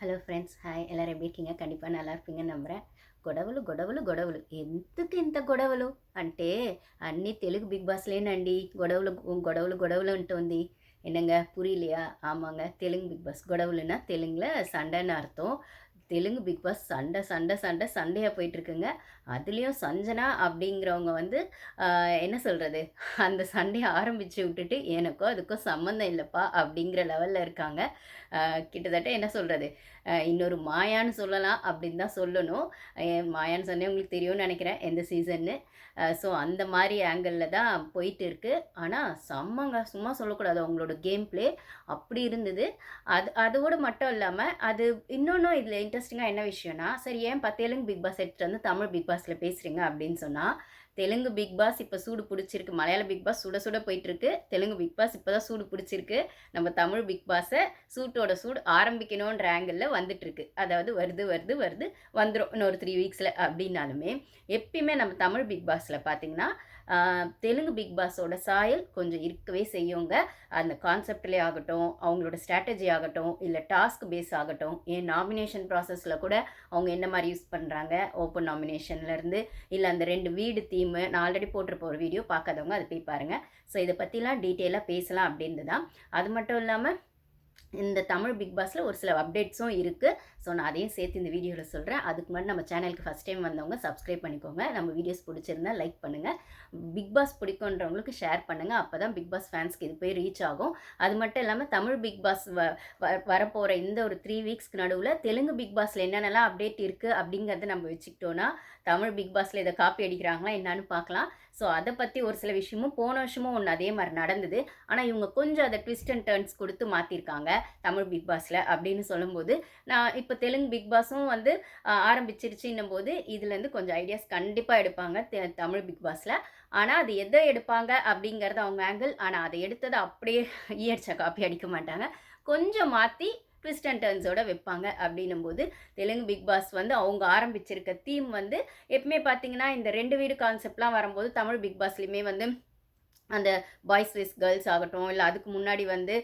Hello friends hi எல்லோரும் எப்படி இருக்கீங்க? கண்டிப்பாக நல்லா இருப்பீங்கன்னு నమ్మరా గొడవలు గొడవలు గొడవలు ఎందుకు ఇంత గొడవలు అంటే అన్ని తెలుగు బిగ్ நண்டி. గొడవలు గొడవలు గొడవలు ఉంటుంది என்னங்க? புரியலையா? ஆமாங்க தெலுங்கு பிக் பாஸ் குடவுலுன்னா தெலுங்கில் சண்டைன்னு அர்த்தம். தெலுங்கு பிக் பாஸ் சண்டை சண்டை சண்டை சண்டையாக போயிட்டுருக்குங்க அதுலேயும் சஞ்சனா அப்படிங்கிறவங்க வந்து என்ன சொல்கிறது அந்த சண்டையை ஆரம்பித்து விட்டுட்டு எனக்கோ அதுக்கோ சம்மந்தம் இல்லைப்பா அப்படிங்கிற லெவலில் இருக்காங்க. கிட்டத்தட்ட என்ன சொல்கிறது இன்னொரு மாயான்னு சொல்லலாம் அப்படின்னு தான் சொல்லணும். மாயான்னு சொன்னே உங்களுக்கு தெரியும்னு நினைக்கிறேன் எந்த சீசன்னு ஸோ அந்த மாதிரி ஆங்கிளில் தான் போயிட்டு இருக்குது ஆனால் செம்மங்க. சும்மா சொல்லக்கூடாது. அவங்களோட கேம் ப்ளே அப்படி இருந்தது. அது அதோடு மட்டும் இல்லாமல் அது இன்னொன்றும் இதில் இன்ட்ரெஸ்டிங்காக என்ன விஷயம்னா சரி ஏன் பத்தேலுங்க பிக் பாஸ் எடுத்துட்டு வந்து தமிழ் பிக் பாஸில் பேசுகிறீங்க அப்படின்னு சொன்னால் தெலுங்கு பிக் பாஸ் இப்போ சூடு பிடிச்சிருக்கு. மலையாள பிக் பாஸ் சுட சுட போயிட்டுருக்கு. தெலுங்கு பிக் பாஸ் இப்போ தான் சூடு பிடிச்சிருக்கு. நம்ம தமிழ் பிக் பாஸை சூட்டோட சூடு ஆரம்பிக்கணுன்ற ஆங்கிளில் வந்துட்டுருக்கு. அதாவது வருது வருது வருது வந்துடும் இன்னொரு த்ரீ வீக்ஸில் அப்படின்னாலுமே எப்பயுமே நம்ம தமிழ் பிக் பாஸில் பார்த்தீங்கன்னா தெலுங்கு பிக் பாஸோட சாயல் கொஞ்சம் இருக்கவே செய்யுங்க. அந்த கான்செப்ட்லேயே ஆகட்டும் அவங்களோட ஸ்ட்ராட்டஜி ஆகட்டும் இல்லை டாஸ்க் பேஸ் ஆகட்டும் ஏன் நாமினேஷன் ப்ராசஸில் கூட அவங்க என்ன மாதிரி யூஸ் பண்ணுறாங்க ஓப்பன் நாமினேஷன்லேருந்து இல்லை அந்த ரெண்டு வீடு தீமு நான் ஆல்ரெடி போட்டிருப்ப ஒரு வீடியோ பார்க்காதவங்க அதை போய் பாருங்கள் ஸோ இதை பற்றிலாம் டீட்டெயிலாக பேசலாம் அப்படின்றது தான் அது மட்டும் இல்லாமல் இந்த தமிழ் பிக் பாஸில் ஒரு சில அப்டேட்ஸும் இருக்குது ஸோ நான் அதையும் சேர்த்து இந்த வீடியோவில் சொல்கிறேன் அதுக்கு முன்னாடி நம்ம சேனலுக்கு ஃபஸ்ட் டைம் வந்தவங்க சப்ஸ்கிரைப் பண்ணிக்கோங்க. நம்ம வீடியோஸ் பிடிச்சிருந்தா லைக் பண்ணுங்கள் பிக் பாஸ் பிடிக்குன்றவங்களுக்கு ஷேர் பண்ணுங்கள் அப்போ தான் பிக் பாஸ் ஃபேன்ஸ்க்கு இது போய் ரீச் ஆகும். அது மட்டும் இல்லாமல் தமிழ் பிக் பாஸ் வ வ- வரப்போகிற இந்த ஒரு த்ரீ வீக்ஸ்க்கு நடுவில் தெலுங்கு பிக் பாஸில் என்னென்னலாம் அப்டேட் இருக்குது அப்படிங்கிறத நம்ம வச்சுக்கிட்டோன்னா தமிழ் பிக் பாஸில் இதை காப்பி அடிக்கிறாங்களா என்னான்னு பார்க்கலாம். ஸோ அதை பற்றி ஒரு சில விஷயமும் போன வருஷமும் ஒன்று அதே மாதிரி நடந்தது. ஆனால் இவங்க கொஞ்சம் அதை ட்விஸ்ட் அண்ட் டர்ன்ஸ் கொடுத்து மாற்றிருக்காங்க தமிழ் பிக் பாஸில் அப்படின்னு சொல்லும்போது நான் இப்போ தெலுங்கு பிக் பாஸும் வந்து ஆரம்பிச்சிருச்சுன்னும் போது இதுலேருந்து கொஞ்சம் ஐடியாஸ் கண்டிப்பாக எடுப்பாங்க தெ- தமிழ் பிக் பாஸில். ஆனால் அது எதை எடுப்பாங்க அப்படிங்கிறது அவங்க ஆங்கிள். ஆனால் அதை எடுத்ததை அப்படியே ஈயடிச்ச காப்பி அடிக்க மாட்டாங்க. கொஞ்சம் மாற்றி ட்விஸ்ட் அண்ட் டர்ன்ஸோட வைப்பாங்க அப்படின்னும் போது தெலுங்கு பிக் பாஸ் வந்து அவங்க ஆரம்பிச்சிருக்க தீம் வந்து எப்பவுமே பார்த்தீங்கன்னா இந்த ரெண்டு வீடு கான்செப்ட்லாம் வரும்போது தமிழ் பிக் பாஸ்லேயுமே வந்து அந்த பாய்ஸ் விஸ் கேர்ள்ஸ் ஆகட்டும் இல்லை அதுக்கு முன்னாடி வந்து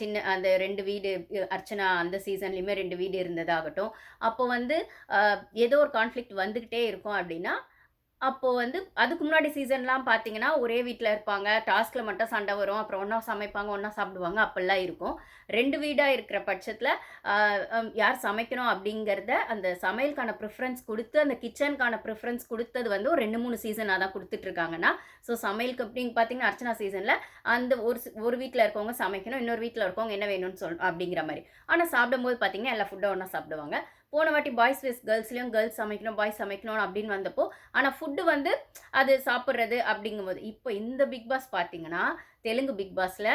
சின்ன அந்த ரெண்டு வீடு அர்ச்சனா அந்த சீசன்லேயுமே ரெண்டு வீடு இருந்ததாகட்டும். அப்போ வந்து ஏதோ ஒரு கான்ஃப்ளிக்ட் வந்துக்கிட்டே இருக்கும் அப்படின்னா அப்போது வந்து அதுக்கு முன்னாடி சீசன்லாம் பார்த்தீங்கன்னா ஒரே வீட்டில் இருப்பாங்க. டாஸ்கில் மட்டும் சண்டை வரும். அப்புறம் ஒன்றா சமைப்பாங்க ஒன்றா சாப்பிடுவாங்க. அப்படிலாம் இருக்கும். ரெண்டு வீடாக இருக்கிற பட்சத்தில் யார் சமைக்கணும் அப்படிங்கிறத அந்த சமையலுக்கான ப்ரிஃபரன்ஸ் கொடுத்து அந்த கிச்சனுக்கான ப்ரிஃபரன்ஸ் கொடுத்தது வந்து ஒரு ரெண்டு மூணு சீசனாக தான் கொடுத்துட்ருக்காங்கன்னா ஸோ சமையலுக்கு அப்படின்னு பார்த்தீங்கன்னா அர்ச்சனா சீசனில் அந்த ஒரு ஒரு வீட்டில் இருக்கவங்க சமைக்கணும் இன்னொரு வீட்டில் இருக்கவங்க என்ன வேணும்னு சொல் அப்படிங்கிற மாதிரி. ஆனால் சாப்பிடும்போது பார்த்தீங்கன்னா எல்லா ஃபுட்டும் ஒன்றா சாப்பிடுவாங்க. போன வாட்டி பாய்ஸ் வெஸ் கேர்ள்ஸ்லேயும் கேர்ள்ஸ் சமைக்கணும் பாய்ஸ் சமைக்கணும் அப்படின்னு வந்தப்போ ஆனால் ஃபுட்டு வந்து அது சாப்பிட்றது அப்படிங்கும்போது இப்போ இந்த பிக் பாஸ் பார்த்தீங்கன்னா தெலுங்கு பிக் பாஸில்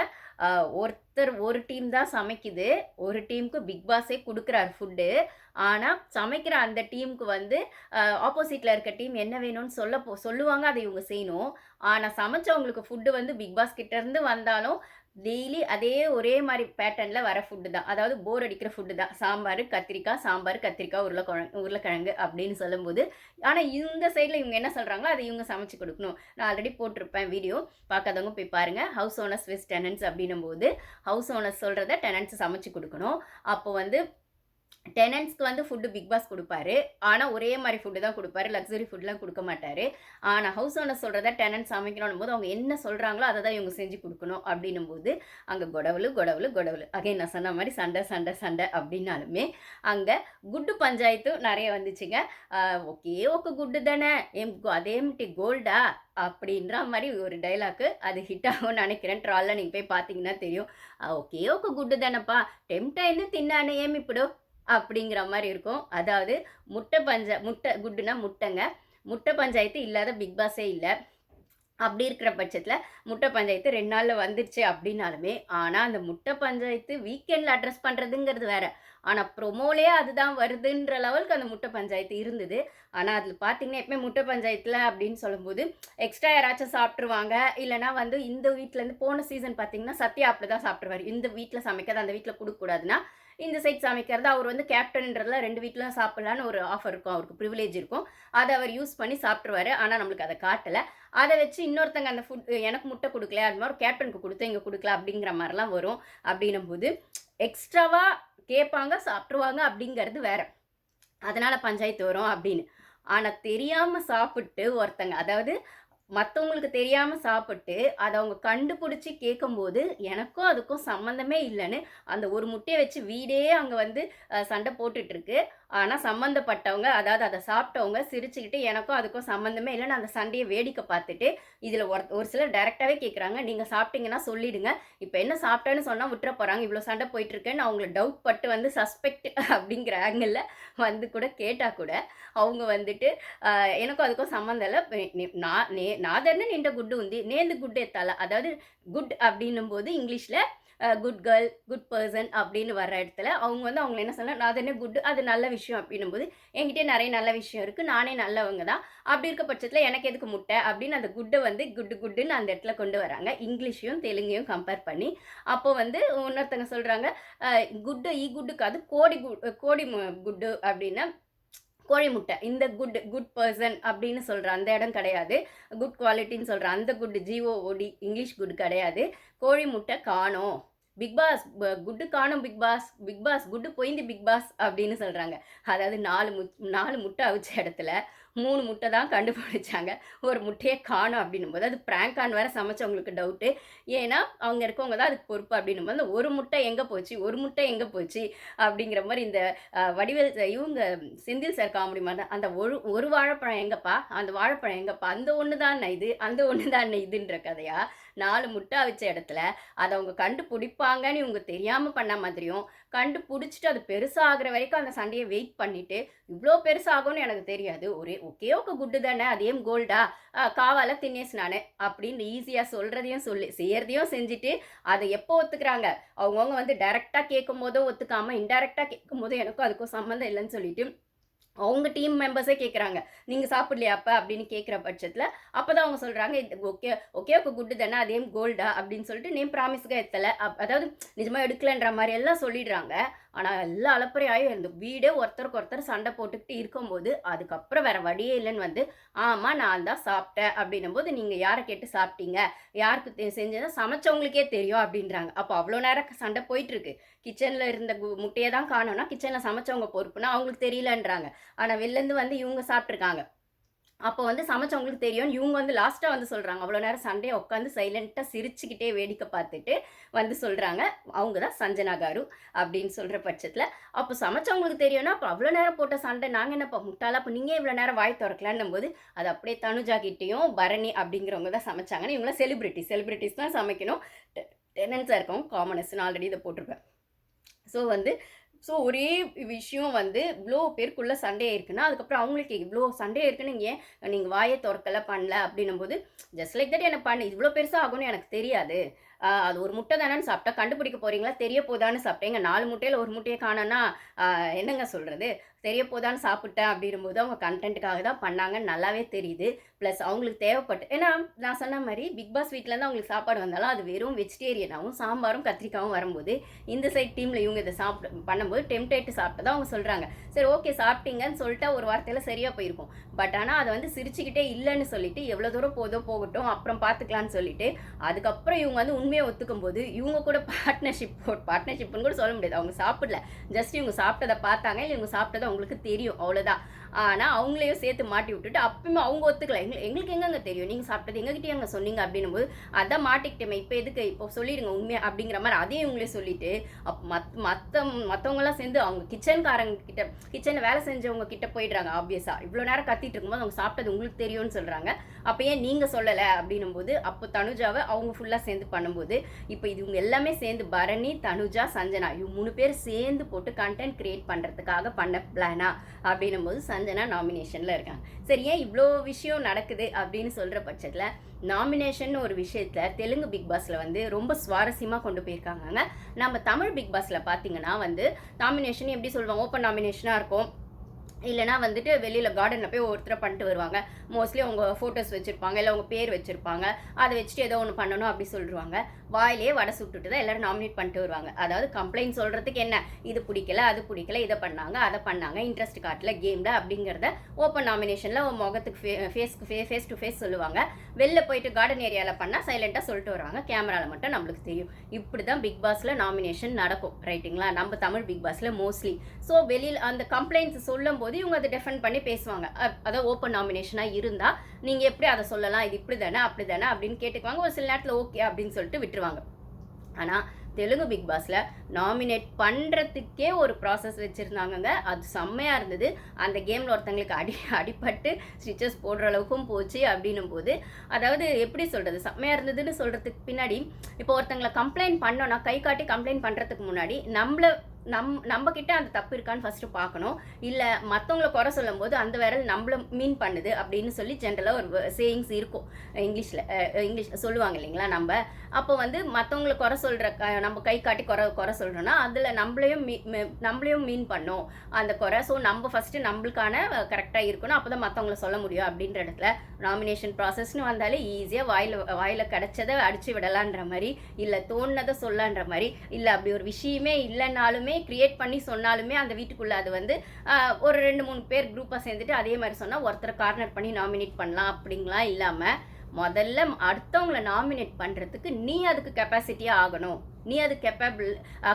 ஒருத்தர் ஒரு டீம் தான் சமைக்குது. ஒரு டீமுக்கு பிக் பாஸே கொடுக்குறாரு ஃபுட்டு ஆனால் சமைக்கிற அந்த டீமுக்கு வந்து ஆப்போசிட்டில் இருக்க டீம் என்ன வேணும்னு சொல்ல போ சொல்லுவாங்க அதை இவங்க செய்யணும். ஆனால் சமைச்சவங்களுக்கு ஃபுட்டு வந்து பிக் பாஸ் கிட்டேருந்து வந்தாலும் டெய்லி அதே ஒரே மாதிரி பேட்டர்னில் வர ஃபுட்டு தான். அதாவது போர் அடிக்கிற ஃபுட்டு தான். சாம்பார் கத்திரிக்காய் சாம்பார் கத்திரிக்காய் உருளைக்கிழங்கு உருளைக்கிழங்கு அப்படின்னு சொல்லும்போது ஆனால் இந்த சைடில் இவங்க என்ன சொல்கிறாங்களோ அதை இவங்க சமைச்சு கொடுக்கணும். நான் ஆல்ரெடி போட்டிருப்பேன் வீடியோ பார்க்காதவங்க போய் பாருங்கள் ஹவுஸ் ஓனர்ஸ் விஸ் டெனன்ஸ் அப்படின்னும் போது ஹவுஸ் ஓனர்ஸ் சொல்கிறத டெனன்ஸ் சமைச்சு கொடுக்கணும். அப்போ வந்து டெனன்ஸ்க்கு வந்து ஃபுட்டு பிக் பாஸ் கொடுப்பாரு. ஆனால் ஒரே மாதிரி ஃபுட்டு தான் கொடுப்பாரு. லக்ஸுரி ஃபுட்லாம் கொடுக்க மாட்டார். ஆனால் ஹவுஸ் ஓனர் சொல்கிறத டெனன்ஸ் சமைக்கணும் போது அவங்க என்ன சொல்கிறாங்களோ அதை தான் இவங்க செஞ்சு கொடுக்கணும் அப்படின்னும் போது அங்கே கொடவுலு கொடவுலு கொடவுலு அகைன் நான் சொன்ன மாதிரி சண்டை சண்டை சண்டை அப்படின்னாலுமே அங்கே குட்டு பஞ்சாயத்தும் நிறைய வந்துச்சுங்க. ஓகே ஓகே குட்டு தானே. எம் அதே மட்டி கோல்டா அப்படின்ற மாதிரி ஒரு டைலாக்கு அது ஹிட் ஆகும்னு நினைக்கிறேன். ட்ராலில் நீங்கள் போய் பார்த்தீங்கன்னா தெரியும். ஓகே ஓகே குட்டு தானேப்பா. டெம்ட் அయింది తిన్నాను ఏమి ఇప్పుడు அப்படிங்கிற மாதிரி இருக்கும். அதாவது முட்டை பஞ்ச முட்டை குட்டுனா முட்டைங்க. முட்டை பஞ்சாயத்து இல்லாத பிக் பாஸே இல்லை. அப்படி இருக்கிற பட்சத்தில் முட்டை பஞ்சாயத்து ரெண்டு நாளில் வந்துருச்சு அப்படின்னாலுமே ஆனால் அந்த முட்டை பஞ்சாயத்து வீக்கெண்டில் அட்ரஸ் பண்ணுறதுங்கிறது வேற. ஆனால் ப்ரொமோலே அதுதான் வருதுன்ற லெவலுக்கு அந்த முட்டை பஞ்சாயத்து இருந்தது. ஆனால் அதில் பார்த்தீங்கன்னா எப்பவுமே முட்டை பஞ்சாயத்தில் அப்படின்னு சொல்லும்போது எக்ஸ்ட்ரா யாராச்சும் சாப்பிட்ருவாங்க இல்லைனா வந்து இந்த வீட்டிலேருந்து போன சீசன் பார்த்தீங்கன்னா சத்யா அப்படி தான் சாப்பிட்ருவாரு இந்த வீட்டில் சமைக்காத அந்த வீட்டில் கொடுக்கக்கூடாதுன்னா இந்த சைட் சமைக்கிறது அவர் வந்து கேப்டன்ன்றதுல ரெண்டு வீட்டிலும் சாப்பிட்லான்னு ஒரு ஆஃபர் இருக்கும் அவருக்கு ப்ரிவிலேஜ் இருக்கும். அதை அவர் யூஸ் பண்ணி சாப்பிட்ருவாரு ஆனால் நம்மளுக்கு அதை காட்டலை. அதை வச்சு இன்னொருத்தங்க அந்த ஃபுட் எனக்கு முட்டை கொடுக்கல அது மாதிரி கேப்டனுக்கு கொடுத்து இங்கே கொடுக்கல அப்படிங்கிற மாதிரிலாம் வரும். அப்படின்னும் போது எக்ஸ்ட்ராவாக கேட்பாங்க சாப்பிட்ருவாங்க அப்படிங்கிறது வேற. அதனால் பஞ்சாயத்து வரும் அப்படின்னு. ஆனால் தெரியாமல் சாப்பிட்டு ஒருத்தங்க அதாவது மற்றவங்களுக்கு தெரியாமல் சாப்பிட்டு அதை அவங்க கண்டுபிடிச்சி கேட்கும்போது எனக்கும் அதுக்கும் சம்மந்தமே இல்லைன்னு அந்த ஒரு முட்டையை வச்சு வீடே அங்கே வந்து சண்டை போட்டுட்ருக்கு ஆனால் சம்மந்தப்பட்டவங்க அதாவது அதை சாப்பிட்டவங்க சிரிச்சுக்கிட்டு எனக்கும் அதுக்கும் சம்மந்தமே இல்லை நான் அந்த சண்டையை வேடிக்கை பார்த்துட்டு இதில் ஒரு ஒரு சிலர் டேரெக்டாகவே கேட்குறாங்க நீங்கள் சாப்பிட்டீங்கன்னா சொல்லிடுங்க. இப்போ என்ன சாப்பிட்டேன்னு சொன்னால் விட்டுற போகிறாங்க இவ்வளோ சண்டை போயிட்டுருக்கேன்னு அவங்கள டவுட் பட்டு வந்து சஸ்பெக்ட் அப்படிங்கிற ஆங்கிளில் வந்து கூட கேட்டால் கூட அவங்க வந்துட்டு எனக்கும் அதுக்கும் சம்மந்தம் இல்லை. நான் நே நான் நாதர்னு நின்ற குட்டு உந்தி நேர்ந்து குட்டு எத்தால அதாவது குட் அப்படின்னும் போது இங்கிலீஷில் குட் கேர்ள் குட் பர்சன் அப்படின்னு வர்ற இடத்துல அவங்க வந்து அவங்க என்ன சொல்ல நான் என்ன குட் அது நல்ல விஷயம் அப்படின்னும் போது என்கிட்ட நிறைய நல்ல விஷயம் இருக்குது நானே நல்லவங்க தான். அப்படி இருக்க பட்சத்தில் எனக்கு எதுக்கு முட்டை? அப்படின்னு அந்த குட்டை வந்து குட்டு குட்டுன்னு அந்த இடத்துல கொண்டு வராங்க. இங்கிலீஷையும் தெலுங்கையும் கம்பேர் பண்ணி அப்போ வந்து இன்னொருத்தங்க சொல்கிறாங்க குட்டு ஈ குட்டுக்கு அது கோடி குட் கோடி மு- குட்டு அப்படின்னா கோழி முட்டை. இந்த குட் குட் பர்சன் அப்படின்னு சொல்கிற அந்த இடம் கிடையாது. குட் குவாலிட்டின்னு சொல்கிற அந்த குட் ஜிஓஓடி இங்கிலீஷ் குட் கிடையாது. கோழி முட்டை காணோம். பிக் பாஸ் குட்டு காணும் பிக் பாஸ் பிக் பாஸ் குட்டு போயிந்து பிக் பாஸ் அப்படின்னு சொல்கிறாங்க அதாவது நாலு முட் நாலு முட்டை அவிச்ச இடத்துல மூணு முட்டை தான் கண்டுபிடிச்சாங்க. ஒரு முட்டையை காணும் அப்படின்னும் போது அது பிராங்கான் வேறு சமைச்சவங்களுக்கு டவுட்டு ஏன்னா அவங்க இருக்கவங்க தான் அதுக்கு பொறுப்பு அப்படின்னும் போது அந்த ஒரு முட்டை எங்கே போச்சு ஒரு முட்டை எங்கே போச்சு அப்படிங்கிற மாதிரி இந்த வடிவேல் இவங்க செந்தில் சார் காமெடி மாதிரி அந்த ஒரு ஒரு வாழைப்பழம் எங்கப்பா? அந்த வாழைப்பழம் எங்கப்பா? அந்த ஒன்று தான் இது? அந்த ஒன்று தான் இதுன்ற கதையாக நாலு முட்டை வச்ச இடத்துல அதை அவங்க கண்டுபிடிப்பாங்கன்னு இவங்க தெரியாமல் பண்ண மாதிரியும் கண்டுபிடிச்சிட்டு அது பெருசாகிற வரைக்கும் அந்த சண்டையை வெயிட் பண்ணிட்டு இவ்வளோ பெருசாகும்னு எனக்கு தெரியாது. ஒரே ஓகே ஓகே குட்டு தானே அதேம் கோல்டா காவால தின்னேஸ் நான் அப்படின்னு ஈஸியாக சொல்கிறதையும் சொல்லி செய்யறதையும் செஞ்சுட்டு அதை எப்போ ஒத்துக்கிறாங்க? அவங்கவுங்க வந்து டைரெக்டாக கேட்கும் போதோ ஒத்துக்காமல் இன்டெரக்டாக கேட்கும் போதோ எனக்கும் அதுக்கும் சம்மந்தம் இல்லைன்னு சொல்லிட்டு அவங்க டீம் மெம்பர்ஸே கேட்குறாங்க நீங்கள் சாப்பிட்லையா அப்போ? அப்படின்னு கேட்குற பட்சத்தில் அப்போ தான் அவங்க சொல்கிறாங்க ஓகே ஓகே ஓகே குட்டு தானே அதேம் கோல்டா அப்படின்னு சொல்லிட்டு நேம் ப்ராமிஸ்க்கு எத்தலை? அப் அதாவது நிஜமாக எடுக்கலன்ற மாதிரி எல்லாம் சொல்லிடுறாங்க. ஆனால் எல்லாம் அலப்பறையாயும் இருந்தோம். வீடே ஒருத்தருக்கு ஒருத்தர் சண்டை போட்டுக்கிட்டு இருக்கும்போது அதுக்கப்புறம் வேறு வழியே இல்லைன்னு வந்து ஆமாம் நான் தான் சாப்பிட்டேன். அப்படின்னும் போது நீங்கள் யாரை கேட்டு சாப்பிட்டீங்க? யாருக்கு செஞ்சதை சமைச்சவங்களுக்கே தெரியும். அப்படின்றாங்க. அப்போ அவ்வளோ நேரம் சண்டை போயிட்டுருக்கு. கிச்சனில் இருந்த கு- முட்டையை தான் காணோம்னா கிச்சனில் சமைச்சவங்க பொறுப்புனா அவங்களுக்கு தெரியலன்றாங்க. ஆனால் வெளிலேருந்து வந்து இவங்க சாப்பிட்ருக்காங்க அப்போ வந்து சமைச்சவங்களுக்கு தெரியும் இவங்க வந்து லாஸ்ட்டாக வந்து சொல்கிறாங்க அவ்வளோ நேரம் சண்டே உட்காந்து சைலண்ட்டாக சிரிச்சுக்கிட்டே வேடிக்கை பார்த்துட்டு வந்து சொல்கிறாங்க அவங்க தான் சஞ்சனா காரு அப்படின்னு சொல்கிற பட்சத்தில் அப்போ சமைச்சவங்களுக்கு தெரியும்னா அப்போ அவ்வளோ நேரம் போட்ட சண்டை நாங்கள் என்னப்பா முட்டாளா? அப்போ நீங்கள் இவ்வளோ நேரம் வாய் திறக்கலான்னும் போது அது அப்படியே தனுஜா கிட்டேயும் பரணி அப்படிங்கிறவங்க தான் சமைச்சாங்கன்னு இவங்களாம் செலிபிரிட்டி செலிபிரிட்டிஸ் தான் சமைக்கணும். டெனன்ஸாக இருக்கவும் காமனஸ்ன்னு ஆல்ரெடி இதை போட்டிருப்பேன். ஸோ வந்து ஸோ ஒரே விஷயம் வந்து இவ்வளோ பேருக்குள்ள சண்டே இருக்குன்னா அதுக்கப்புறம் அவங்களுக்கு இவ்வளோ சண்டே இருக்குன்னு ஏன் நீங்கள் வாயை திறக்கலை பண்ணல அப்படின்னும் போது ஜஸ்ட் லைக் தட் எனக்கு பண்ணு? இவ்வளோ பெருசாக ஆகும்னு எனக்கு தெரியாது. அது ஒரு முட்டை தானேன்னு சாப்பிட்டா கண்டுபிடிக்க போறீங்களா? தெரிய போதான்னு சாப்பிட்டேங்க நாலு முட்டையில் ஒரு முட்டையை காணோன்னா என்னங்க சொல்கிறது தெரிய போதான்னு சாப்பிட்டேன் அப்படின்னும்போது அவங்க கண்டென்ட்டுக்காக தான் பண்ணாங்கன்னு நல்லாவே தெரியுது. ப்ளஸ் அவங்களுக்கு தேவைப்பட்டு ஏன்னா நான் சொன்ன மாதிரி பிக் பாஸ் வீட்டிலேருந்து அவங்களுக்கு சாப்பாடு வந்தாலும் அது வெறும் வெஜிடேரியனாகவும் சாம்பாரும் கத்திரிக்காவும் வரும்போது இந்த சைட் டீமில் இவங்க இதை சாப்பிட பண்ணும்போது டெம்டேட்டு சாப்பிட்டதா அவங்க சொல்கிறாங்க சரி ஓகே சாப்பிட்டீங்கன்னு சொல்லிட்டு ஒரு வார்த்தையில் சரியாக போயிருக்கும். பட் ஆனால் அதை வந்து சிரிச்சுக்கிட்டே இல்லைன்னு சொல்லிட்டு எவ்வளோ தூரம் போதோ போகட்டும் அப்புறம் பார்த்துக்கலான்னு சொல்லிட்டு அதுக்கப்புறம் இவங்க வந்து உண்மையை ஒத்துக்கும் போது இவங்க கூட பார்ட்னர்ஷிப் பார்ட்னர்ஷிப்னு கூட சொல்ல முடியாது. அவங்க சாப்பிடல. ஜஸ்ட் இவங்க சாப்பிட்டதை பார்த்தாங்க இல்லை இவங்க சாப்பிட்டதை அவங்களுக்கு தெரியும் அவ்வளோதான் ஆனால் அவங்களையும் சேர்த்து மாட்டி விட்டுட்டு அப்பயுமே அவங்க ஒத்துக்கல. எங்க எங்களுக்கு எங்கங்க தெரியும்? நீங்கள் சாப்பிட்டது எங்ககிட்டயே எங்க சொன்னீங்க அப்படின்னும் போது அதான் மாட்டிக்கிட்டேமே இப்போ எதுக்கு? இப்போ சொல்லிடுங்க உண்மையாக அப்படிங்கிற மாதிரி அதையும் இவங்களே சொல்லிட்டு அப் மத் மற்ற மற்றவங்களாம் சேர்ந்து அவங்க கிச்சன்காரங்க கிட்ட கிச்சனில் வேலை செஞ்சவங்க கிட்ட போயிடுறாங்க ஆப்வியஸாக இவ்வளோ நேரம் கத்திட்டு இருக்கும்போது அவங்க சாப்பிட்டது உங்களுக்கு தெரியும்னு சொல்கிறாங்க அப்போ ஏன் நீங்கள் சொல்லலை அப்படின்னும் போது அப்போ தனுஜாவை அவங்க ஃபுல்லாக சேர்ந்து பண்ணும்போது இப்போ இது இவங்க எல்லாமே சேர்ந்து பரணி தனுஜா சஞ்சனா இவங்க மூணு பேர் சேர்ந்து போட்டு கண்டென்ட் கிரியேட் பண்ணுறதுக்காக பண்ண பிளானா அப்படின்னும் போது சஞ்சனா நாமினேஷனில் இருக்காங்க. சரி ஏன் இவ்வளோ விஷயம் நடக்குது அப்படின்னு சொல்கிற பட்சத்தில் நாமினேஷன் ஒரு விஷயத்தில் தெலுங்கு பிக் பாஸில் வந்து ரொம்ப சுவாரஸ்யமாக கொண்டு போயிருக்காங்க. நம்ம தமிழ் பிக் பாஸில் பார்த்தீங்கன்னா வந்து நாமினேஷன் எப்படி சொல்லுவாங்க ஓப்பன் நாமினேஷனாக இருக்கும். இல்லைனா வந்துட்டு வெளியில் கார்டனில் போய் ஒருத்தரை பண்ணிட்டு வருவாங்க. மோஸ்ட்லி அவங்க ஃபோட்டோஸ் வச்சுருப்பாங்க இல்லை அவங்க பேர் வச்சுருப்பாங்க. அதை வச்சுட்டு ஏதோ ஒன்று பண்ணணும் அப்படி சொல்லிடுவாங்க வாயிலே வடை சுட்டுட்டு தான் எல்லோரும் நாமினேட் பண்ணிட்டு வருவாங்க. அதாவது கம்ப்ளைண்ட் சொல்கிறதுக்கு என்ன? இது பிடிக்கல அது பிடிக்கல இதை பண்ணாங்க அதை பண்ணாங்க இன்ட்ரெஸ்ட் காட்டில் கேமில் அப்படிங்கிறத ஓப்பன் நாமினேஷனில் முகத்துக்கு ஃபே ஃபேஸ்க்கு ஃபே ஃபேஸ் டு ஃபேஸ் சொல்லுவாங்க. வெளில போயிட்டு கார்டன் ஏரியாவில் பண்ணால் சைலண்ட்டாக சொல்லிட்டு வருவாங்க. கேமராவில் மட்டும் நம்மளுக்கு தெரியும். இப்படி தான் பிக் பாஸில் நாமினேஷன் நடக்கும். ரைட்டுங்களா நம்ம தமிழ் பிக் பாஸில் மோஸ்ட்லி ஸோ வெளியில் அந்த கம்ப்ளைண்ட்ஸ் சொல்லும்போது போது இவங்க அதை டெஃபன் பண்ணி பேசுவாங்க. அதாவது ஓப்பன் நாமினேஷனாக இருந்தால் நீங்கள் எப்படி அதை சொல்லலாம்? இது இப்படி தானே அப்படி தானே அப்படின்னு கேட்டுக்குவாங்க. ஒரு சில நேரத்தில் ஓகே அப்படின்னு சொல்லிட்டு விட்டுருவாங்க. ஆனால் தெலுங்கு பிக் பாஸில் நாமினேட் பண்ணுறதுக்கே ஒரு ப்ராசஸ் வச்சுருந்தாங்கங்க. அது செம்மையாக இருந்தது. அந்த கேமில் ஒருத்தங்களுக்கு அடி அடிபட்டு ஸ்டிச்சஸ் போடுற அளவுக்கும் போச்சு அப்படின்னும் போது அதாவது எப்படி சொல்கிறது செம்மையாக இருந்ததுன்னு சொல்கிறதுக்கு பின்னாடி இப்போ ஒருத்தங்களை கம்ப்ளைண்ட் பண்ணோன்னா கை காட்டி கம்ப்ளைண்ட் பண்ணுறதுக்கு முன்னாடி நம்மளை நம் நம்ம கிட்ட அந்த தப்பு இருக்கான்னு ஃபர்ஸ்ட் பார்க்கணும். இல்லை மற்றவங்கள குறை சொல்லும்போது அந்த விரல் நம்மள மீன் பண்ணுது அப்படின்னு சொல்லி ஜென்ரலாக ஒரு சேயிங்ஸ் இருக்கும். இங்கிலீஷில் இங்கிலீஷ் சொல்லுவாங்க இல்லைங்களா நம்ம? அப்போ வந்து மற்றவங்கள குறை சொல்கிற நம்ம கை காட்டி குறை குறை சொல்கிறோன்னா அதில் நம்மளையும் மீ நம்மளையும் மீன் பண்ணும். அந்த குறை ஸோ நம்ம ஃபஸ்ட்டு நம்மளுக்கான கரெக்டாக இருக்கணும். அப்போ தான் மற்றவங்கள சொல்ல முடியும் அப்படின்ற இடத்துல நாமினேஷன் ப்ராசஸ்னு வந்தாலே ஈஸியாக வாயில் வாயில் கிடச்சதை அடிச்சு விடலான்ற மாதிரி இல்லை தோணுனதை சொல்லான்ற மாதிரி இல்லை அப்படி ஒரு விஷயமே இல்லைனாலுமே கிரியேட் பண்ணி சொன்னாலுமே அந்த வீட்டுக்குள்ளே அது வந்து ஒரு ரெண்டு மூணு பேர் குரூப்பாக சேர்ந்துட்டு அதே மாதிரி சொன்னால் ஒருத்தரை கார்னர் பண்ணி நாமினேட் பண்ணலாம் அப்படிங்கலாம் இல்லாமல் முதல்ல அடுத்தவங்கள நாமினேட் பண்ணுறதுக்கு நீ அதுக்கு கெப்பாசிட்டியாக ஆகணும். நீ அது கெப்பபிள்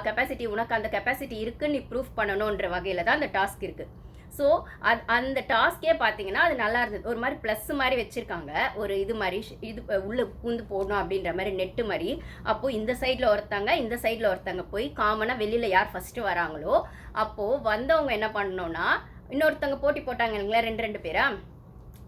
கெப்பாசிட்டி உனக்கு அந்த கெப்பாசிட்டி இருக்குன்னு நீ ப்ரூஃப் பண்ணணுன்ற வகையில் தான் அந்த டாஸ்க் இருக்குது ஸோ அது அந்த டாஸ்க்கே பார்த்தீங்கன்னா அது நல்லா இருந்தது. ஒரு மாதிரி ப்ளஸ் மாதிரி வச்சுருக்காங்க. ஒரு இது மாதிரி இது உள்ளே பூந்து போடணும் அப்படின்ற மாதிரி நெட்டு மாதிரி. அப்போது இந்த சைடில் ஒருத்தங்க இந்த சைடில் ஒருத்தங்க போய் காமனாக வெளியில் யார் ஃபஸ்ட்டு வராங்களோ அப்போது வந்தவங்க என்ன பண்ணணும்னா இன்னொருத்தவங்க போட்டி போட்டாங்க இல்லைங்களா ரெண்டு ரெண்டு பேரா?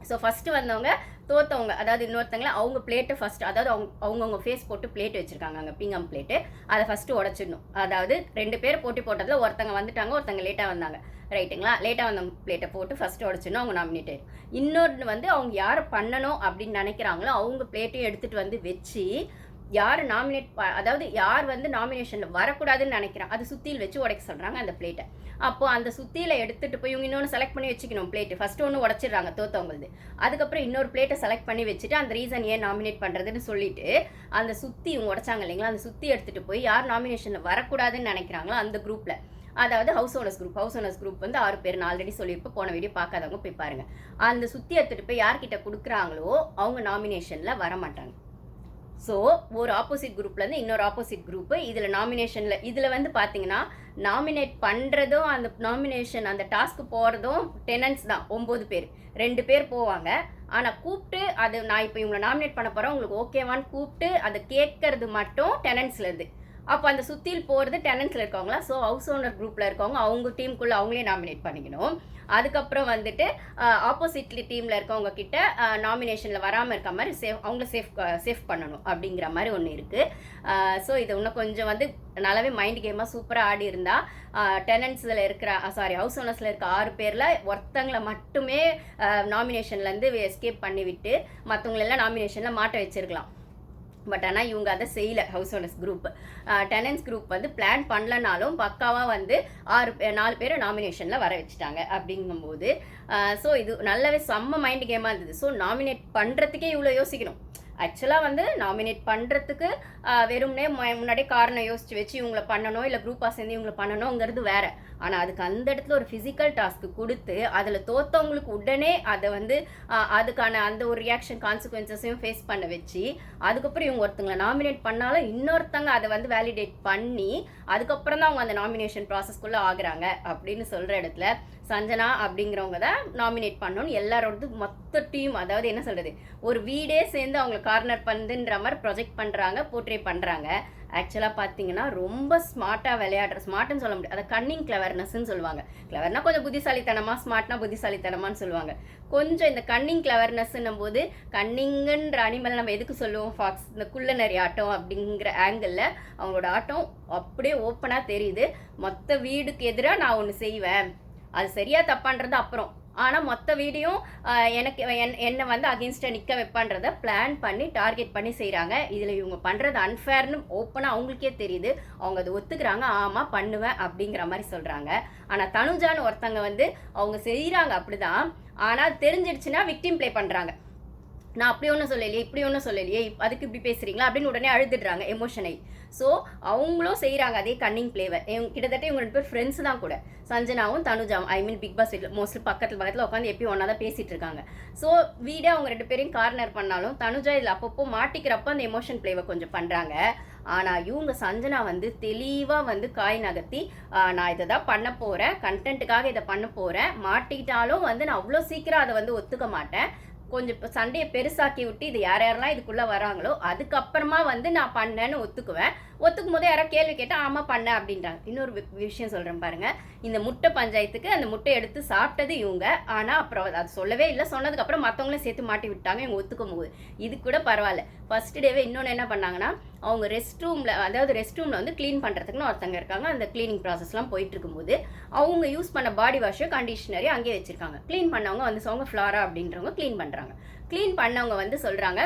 ஸோ ஃபஸ்ட்டு வந்தவங்க தோத்தவங்க அதாவது இன்னொருத்தங்களை அவங்க பிளேட்டு ஃபஸ்ட் அதாவது அவங்க அவங்கவுங்க ஃபேஸ் போட்டு பிளேட் வச்சுருக்காங்க அங்கே பிங்கம் பிளேட்டு அதை ஃபஸ்ட்டு உடச்சிடணும். அதாவது ரெண்டு பேர் போட்டி போட்டதில் ஒருத்தங்க வந்துட்டாங்க ஒருத்தங்க லேட்டாக வந்தாங்க. ரைட்டுங்களா லேட்டாக வந்த பிளேட்டை போட்டு ஃபஸ்ட்டு உடச்சிடணும் அவங்க நாமினேட் ஆயிடும். இன்னொன்று வந்து அவங்க யார் பண்ணணும் அப்படின்னு நினைக்கிறாங்களோ அவங்க பிளேட்டையும் எடுத்துகிட்டு வந்து வச்சு யார் நாமினேட் அதாவது யார் வந்து நாமினேஷனில் வரக்கூடாதுன்னு நினைக்கிறான். அது சுத்தியில் வச்சு உடைக்க சொல்கிறாங்க அந்த பிளேட்டை அப்போ அந்த சுத்தியில் எடுத்துகிட்டு போய் இவங்க இன்னொன்று செலக்ட் பண்ணி வச்சுக்கணும் பிளேட்டு ஃபஸ்ட்டு ஒன்று உடச்சிடுறாங்க தோத்தவங்களது அதுக்கப்புறம் இன்னொரு பிளேட்டை செலக்ட் பண்ணி வச்சுட்டு அந்த ரீசன் ஏன் நாமினேட் பண்ணுறதுன்னு சொல்லிட்டு அந்த சுத்தி இவங்க உடைச்சாங்க இல்லைங்களா? அந்த சுத்தி எடுத்துகிட்டு போய் யார் நாமினேஷனில் வரக்கூடாதுன்னு நினைக்கிறாங்களோ அந்த குரூப்பில் அதாவது house owners group house owners group வந்து ஆறு பேர் நான் ஆல்ரெடி சொல்லியிருப்போம் போன வீடியோ பார்க்காதவங்க போய் பாருங்கள் அந்த சுற்றி எடுத்துகிட்டு போய் யார்கிட்ட கொடுக்குறாங்களோ அவங்க நாமினேஷனில் வர மாட்டாங்க ஸோ ஒரு ஆப்போசிட் குரூப்லேருந்து இன்னொரு ஆப்போசிட் குரூப்பு இதில் நாமினேஷனில் இதில் வந்து பார்த்தீங்கன்னா நாமினேட் பண்ணுறதும் அந்த நாமினேஷன் அந்த டாஸ்க்கு போகிறதும் டெனன்ஸ் தான் ஒம்பது பேர். ரெண்டு பேர் போவாங்க. ஆனால் கூப்பிட்டு அது நான் இப்போ இவங்களை நாமினேட் பண்ண போகிறேன் உங்களுக்கு ஓகேவான்னு கூப்பிட்டு அதை கேட்கறது மட்டும் டெனன்ஸ்லேருந்து அப்போ அந்த சுற்றியில் போகிறது டெனன்ஸில் இருக்கவங்களா? ஸோ ஹவுஸ் ஓனர் குரூப்பில் இருக்கவங்க அவங்க டீமுக்குள்ளே அவங்களே நாமினேட் பண்ணிக்கணும். அதுக்கப்புறம் வந்துட்டு ஆப்போசிட்லி டீமில் இருக்கவங்க கிட்ட நாமினேஷனில் வராமல் இருக்க மாதிரி சேஃப் அவங்கள சேஃப் சேஃப் பண்ணணும் அப்படிங்கிற மாதிரி ஒன்று இருக்குது ஸோ இது இன்னும் கொஞ்சம் வந்து நல்லாவே மைண்ட் கேமாக சூப்பராக ஆடி இருந்தால் டெனன்ஸில் இருக்கிற சாரி ஹவுஸ் ஓனர்ஸில் இருக்க ஆறு பேரில் ஒருத்தங்களை மட்டுமே நாமினேஷன்லேருந்து எஸ்கேப் பண்ணிவிட்டு மற்றவங்களெல்லாம் நாமினேஷனில் மாட்ட வச்சிருக்கலாம். பட் ஆனால் இவங்க அதை செய்யல house owners group tenants group வந்து பிளான் பண்ணலனாலும் பக்காவாக வந்து ஆறு நாலு பேரை நாமினேஷனில் வர வச்சுட்டாங்க அப்படிங்கும்போது ஸோ இது நல்லாவே செம்ம மைண்ட் கேமாக இருந்தது. ஸோ நாமினேட் பண்ணுறதுக்கே இவ்வளோ யோசிக்கணும். ஆக்சுவலாக வந்து நாமினேட் பண்ணுறதுக்கு வெறும்னே மு- முன்னாடியே காரணம் யோசிச்சு வச்சு இவங்களை பண்ணணும் இல்லை குரூப்பாக சேர்ந்து இவங்களை பண்ணணுங்கிறது வேறு. ஆனால் அதுக்கு அந்த இடத்துல ஒரு ஃபிசிக்கல் டாஸ்க் கொடுத்து அதில் தோத்தவங்களுக்கு உடனே அதை வந்து அதுக்கான அந்த ஒரு ரியாக்ஷன் கான்சிக்வன்சஸையும் ஃபேஸ் பண்ண வச்சு அதுக்கப்புறம் இவங்க ஒருத்தங்களை நாமினேட் பண்ணாலும் இன்னொருத்தங்க அதை வந்து வேலிடேட் பண்ணி அதுக்கப்புறம் தான் அவங்க அந்த நாமினேஷன் ப்ராசஸ்க்குள்ளே ஆகுறாங்க அப்படின்னு சொல்கிற இடத்துல சஞ்சனா அப்படிங்கிறவங்க தான் நாமினேட் பண்ணணும் எல்லாரோடது மொத்த டீம் அதாவது என்ன சொல்கிறது ஒரு வீடே சேர்ந்து அவங்களை கார்னர் பண்ணுன்ற மாதிரி ப்ரொஜெக்ட் பண்ணுறாங்க போர்ட்ரே பண்ணுறாங்க ஆக்சுவலாக பார்த்தீங்கன்னா ரொம்ப ஸ்மார்ட்டாக விளையாடுற ஸ்மார்ட்னு சொல்ல முடியாது. அதை கன்னிங் கிளவர்னஸ்ன்னு சொல்லுவாங்க. கிளவர்னா கொஞ்சம் புத்திசாலித்தனமா ஸ்மார்ட்னா புத்திசாலித்தனமான்னு சொல்லுவாங்க. கொஞ்சம் இந்த கன்னிங் கிளவர்னஸ்ன்னும் போது கன்னிங்குன்ற அனிமல் நம்ம எதுக்கு சொல்லுவோம்? ஃபாக்ஸ் இந்த குள்ளநரி ஆட்டம் அப்படிங்கிற ஆங்கிளில் அவங்களோட ஆட்டம் அப்படியே ஓப்பனாக தெரியுது. மொத்த வீடுக்கு எதிராக நான் ஒன்று செய்வேன். அது சரியா தப்பான்றது அப்புறம். ஆனால் மொத்த வீடியோ எனக்கு என்- என்னை வந்து அகேன்ஸ்டாக நிற்க வைப்பான்றத பிளான் பண்ணி டார்கெட் பண்ணி செய்கிறாங்க இதில் இவங்க பண்ணுறது அன்ஃபேர்னு ஓப்பனாக அவங்களுக்கே தெரியுது. அவங்க அதை ஒத்துக்கிறாங்க. ஆமாம் பண்ணுவேன் அப்படிங்கிற மாதிரி சொல்கிறாங்க ஆனால் தனுஜான்னு ஒருத்தங்க வந்து அவங்க செய்கிறாங்க அப்படிதான். ஆனால் தெரிஞ்சிடுச்சுன்னா விக்டிம் ப்ளே பண்ணுறாங்க நான் அப்படி ஒன்றும் சொல்லலையே இப்படி ஒன்றும் சொல்லலையே அதுக்கு இப்படி பேசுறீங்களா அப்படின்னு உடனே அழுதுடுறாங்க எமோஷனை ஸோ அவங்களும் செய்கிறாங்க அதே கன்னிங் பிளேவை கிட்டத்தட்ட இவங்க ரெண்டு பேர் ஃப்ரெண்ட்ஸ் தான் கூட. சஞ்சனாவும் தனுஜாவும் ஐ மீன் பிக் பாஸ் வீட்டில் மோஸ்ட்லி பக்கத்தில் பக்கத்தில் உட்காந்து எப்பயும் ஒன்றா தான் பேசிகிட்டு இருக்காங்க. ஸோ வீடே அவங்க ரெண்டு பேரையும் கார்னர் பண்ணாலும் தனுஜா இதில் அப்பப்போ மாட்டிக்கிறப்ப அந்த எமோஷன் பிளேவை கொஞ்சம் பண்ணுறாங்க ஆனால் இவங்க சஞ்சனா வந்து தெளிவாக வந்து காய் நகர்த்தி நான் இதை தான் பண்ண போகிறேன் கண்டென்ட்டுக்காக இதை பண்ண போகிறேன் மாட்டிக்கிட்டாலும் வந்து நான் அவ்வளோ சீக்கிரம் அதை வந்து ஒத்துக்க மாட்டேன். கொஞ்சம் இப்போ சண்டையை பெருசாக்கி விட்டு இது யார் யாரெல்லாம் இதுக்குள்ளே வராங்களோ அதுக்கப்புறமா வந்து நான் பண்ணேன்னு ஒத்துக்குவேன். ஒத்துக்கும் போது யாராவது கேள்வி கேட்டால் ஆமாம் பண்ண அப்படின்றாங்க. இன்னொரு வி- விஷயம் சொல்கிறேன் பாருங்கள் இந்த முட்டை பஞ்சாயத்துக்கு அந்த முட்டை எடுத்து சாப்பிட்டது இவங்க. ஆனால் அப்புறம் அது சொல்லவே இல்லை. சொன்னதுக்கப்புறம் மற்றவங்களும் சேர்த்து மாட்டி விட்டாங்க. இவங்க ஒத்துக்கும் போது. இது கூட பரவாயில்ல. ஃபஸ்ட் டேவே இன்னொன்று என்ன பண்ணாங்கன்னா அவங்க ரெஸ்ட் ரூமில் அதாவது ரெஸ்ட் ரூமில் வந்து க்ளீன் பண்ணுறதுக்குன்னு ஒருத்தங்க இருக்காங்க. அந்த க்ளீனிங் ப்ராசஸ்லாம் போயிட்டு இருக்கும்போது அவங்க யூஸ் பண்ண பாடி வாஷோ கண்டிஷனரையும் அங்கேயே வச்சுருக்காங்க. க்ளீன் பண்ணவங்க வந்து அவங்க ஃப்ளாரா அப்படின்றவங்க க்ளீன் பண்ணுறாங்க க்ளீன் பண்ணவங்க வந்து சொல்கிறாங்க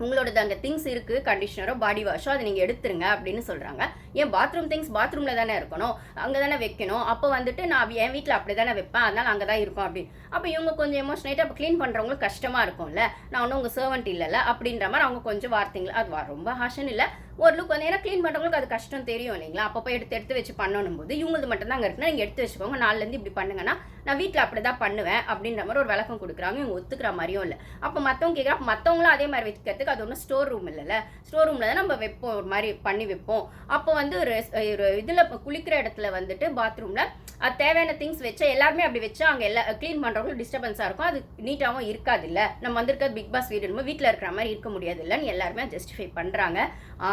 உங்களோடது அங்கே திங்ஸ் இருக்குது கண்டிஷனரோ பாடி வாஷோ அதை நீங்கள் எடுத்துருங்க அப்படின்னு சொல்கிறாங்க ஏன் பாத்ரூம் திங்ஸ் பாத்ரூமில் தானே இருக்கணும்? அங்கே தானே வைக்கணும். அப்போ வந்துட்டு நான் என் வீட்டில் அப்படி தானே வைப்பேன். அதனால் அங்கே தான் இருக்கும் அப்படின்னு. அப்போ இவங்க கொஞ்சம் எமோஷனேட்டாக அப்போ க்ளீன் பண்ணுறவங்களுக்கு கஷ்டமாக இருக்கும்ல. நான் ஒன்றும் உங்கள் சர்வெண்ட் இல்லைல்ல அப்படின்ற மாதிரி அவங்க கொஞ்சம் வார்த்தைங்களா அது வா- ரொம்ப ஹாஷன் இல்லை. ஒரு லுக் வந்து ஏன்னா க்ளீன் பண்ணுறவங்களுக்கு அது கஷ்டம் தெரியும் இல்லைங்களா? அப்பப்போ எடுத்து எடுத்து வச்சு பண்ணணும் போது. இவங்களுக்கு மட்டும்தான் அங்கே இருக்குன்னா நீங்கள் எடுத்து வச்சுக்கோங்க. நாலுலேருந்து இப்படி பண்ணுங்கன்னா நான் வீட்டில் அப்படி தான் பண்ணுவேன் அப்படின்ற மாதிரி ஒரு விளக்கம் கொடுக்குறாங்க. இவங்க ஒத்துக்கிற மாதிரியும் இல்லை. அப்போ மற்றவங்க கேட்குறா மற்றவங்களும் அதே மாதிரி வைக்கிறதுக்கு அது ஒன்றும் ஸ்டோர் ரூம் இல்லைல்ல. ஸ்டோர் ரூமில் தான் நம்ம வைப்போம் ஒரு மாதிரி பண்ணி வைப்போம். அப்போ வந்து ஒரு ஒரு இதில் குளிக்கிற இடத்துல வந்துட்டு பாத்ரூமில் அது தேவையான திங்ஸ் வச்சா எல்லாருமே அப்படி வச்சா அங்கே எல்லா க்ளீன் பண்ணுறவங்களுக்கு டிஸ்டர்பன்ஸாக இருக்கும். அது நீட்டாகவும் இருக்காது இல்லை. நம்ம வந்திருக்கிறது பிக் பாஸ் வீடு நம்ம வீட்டில் இருக்கிற மாதிரி இருக்க முடியாது இல்லைன்னு எல்லாருமே ஜஸ்டிஃபை பண்ணுறாங்க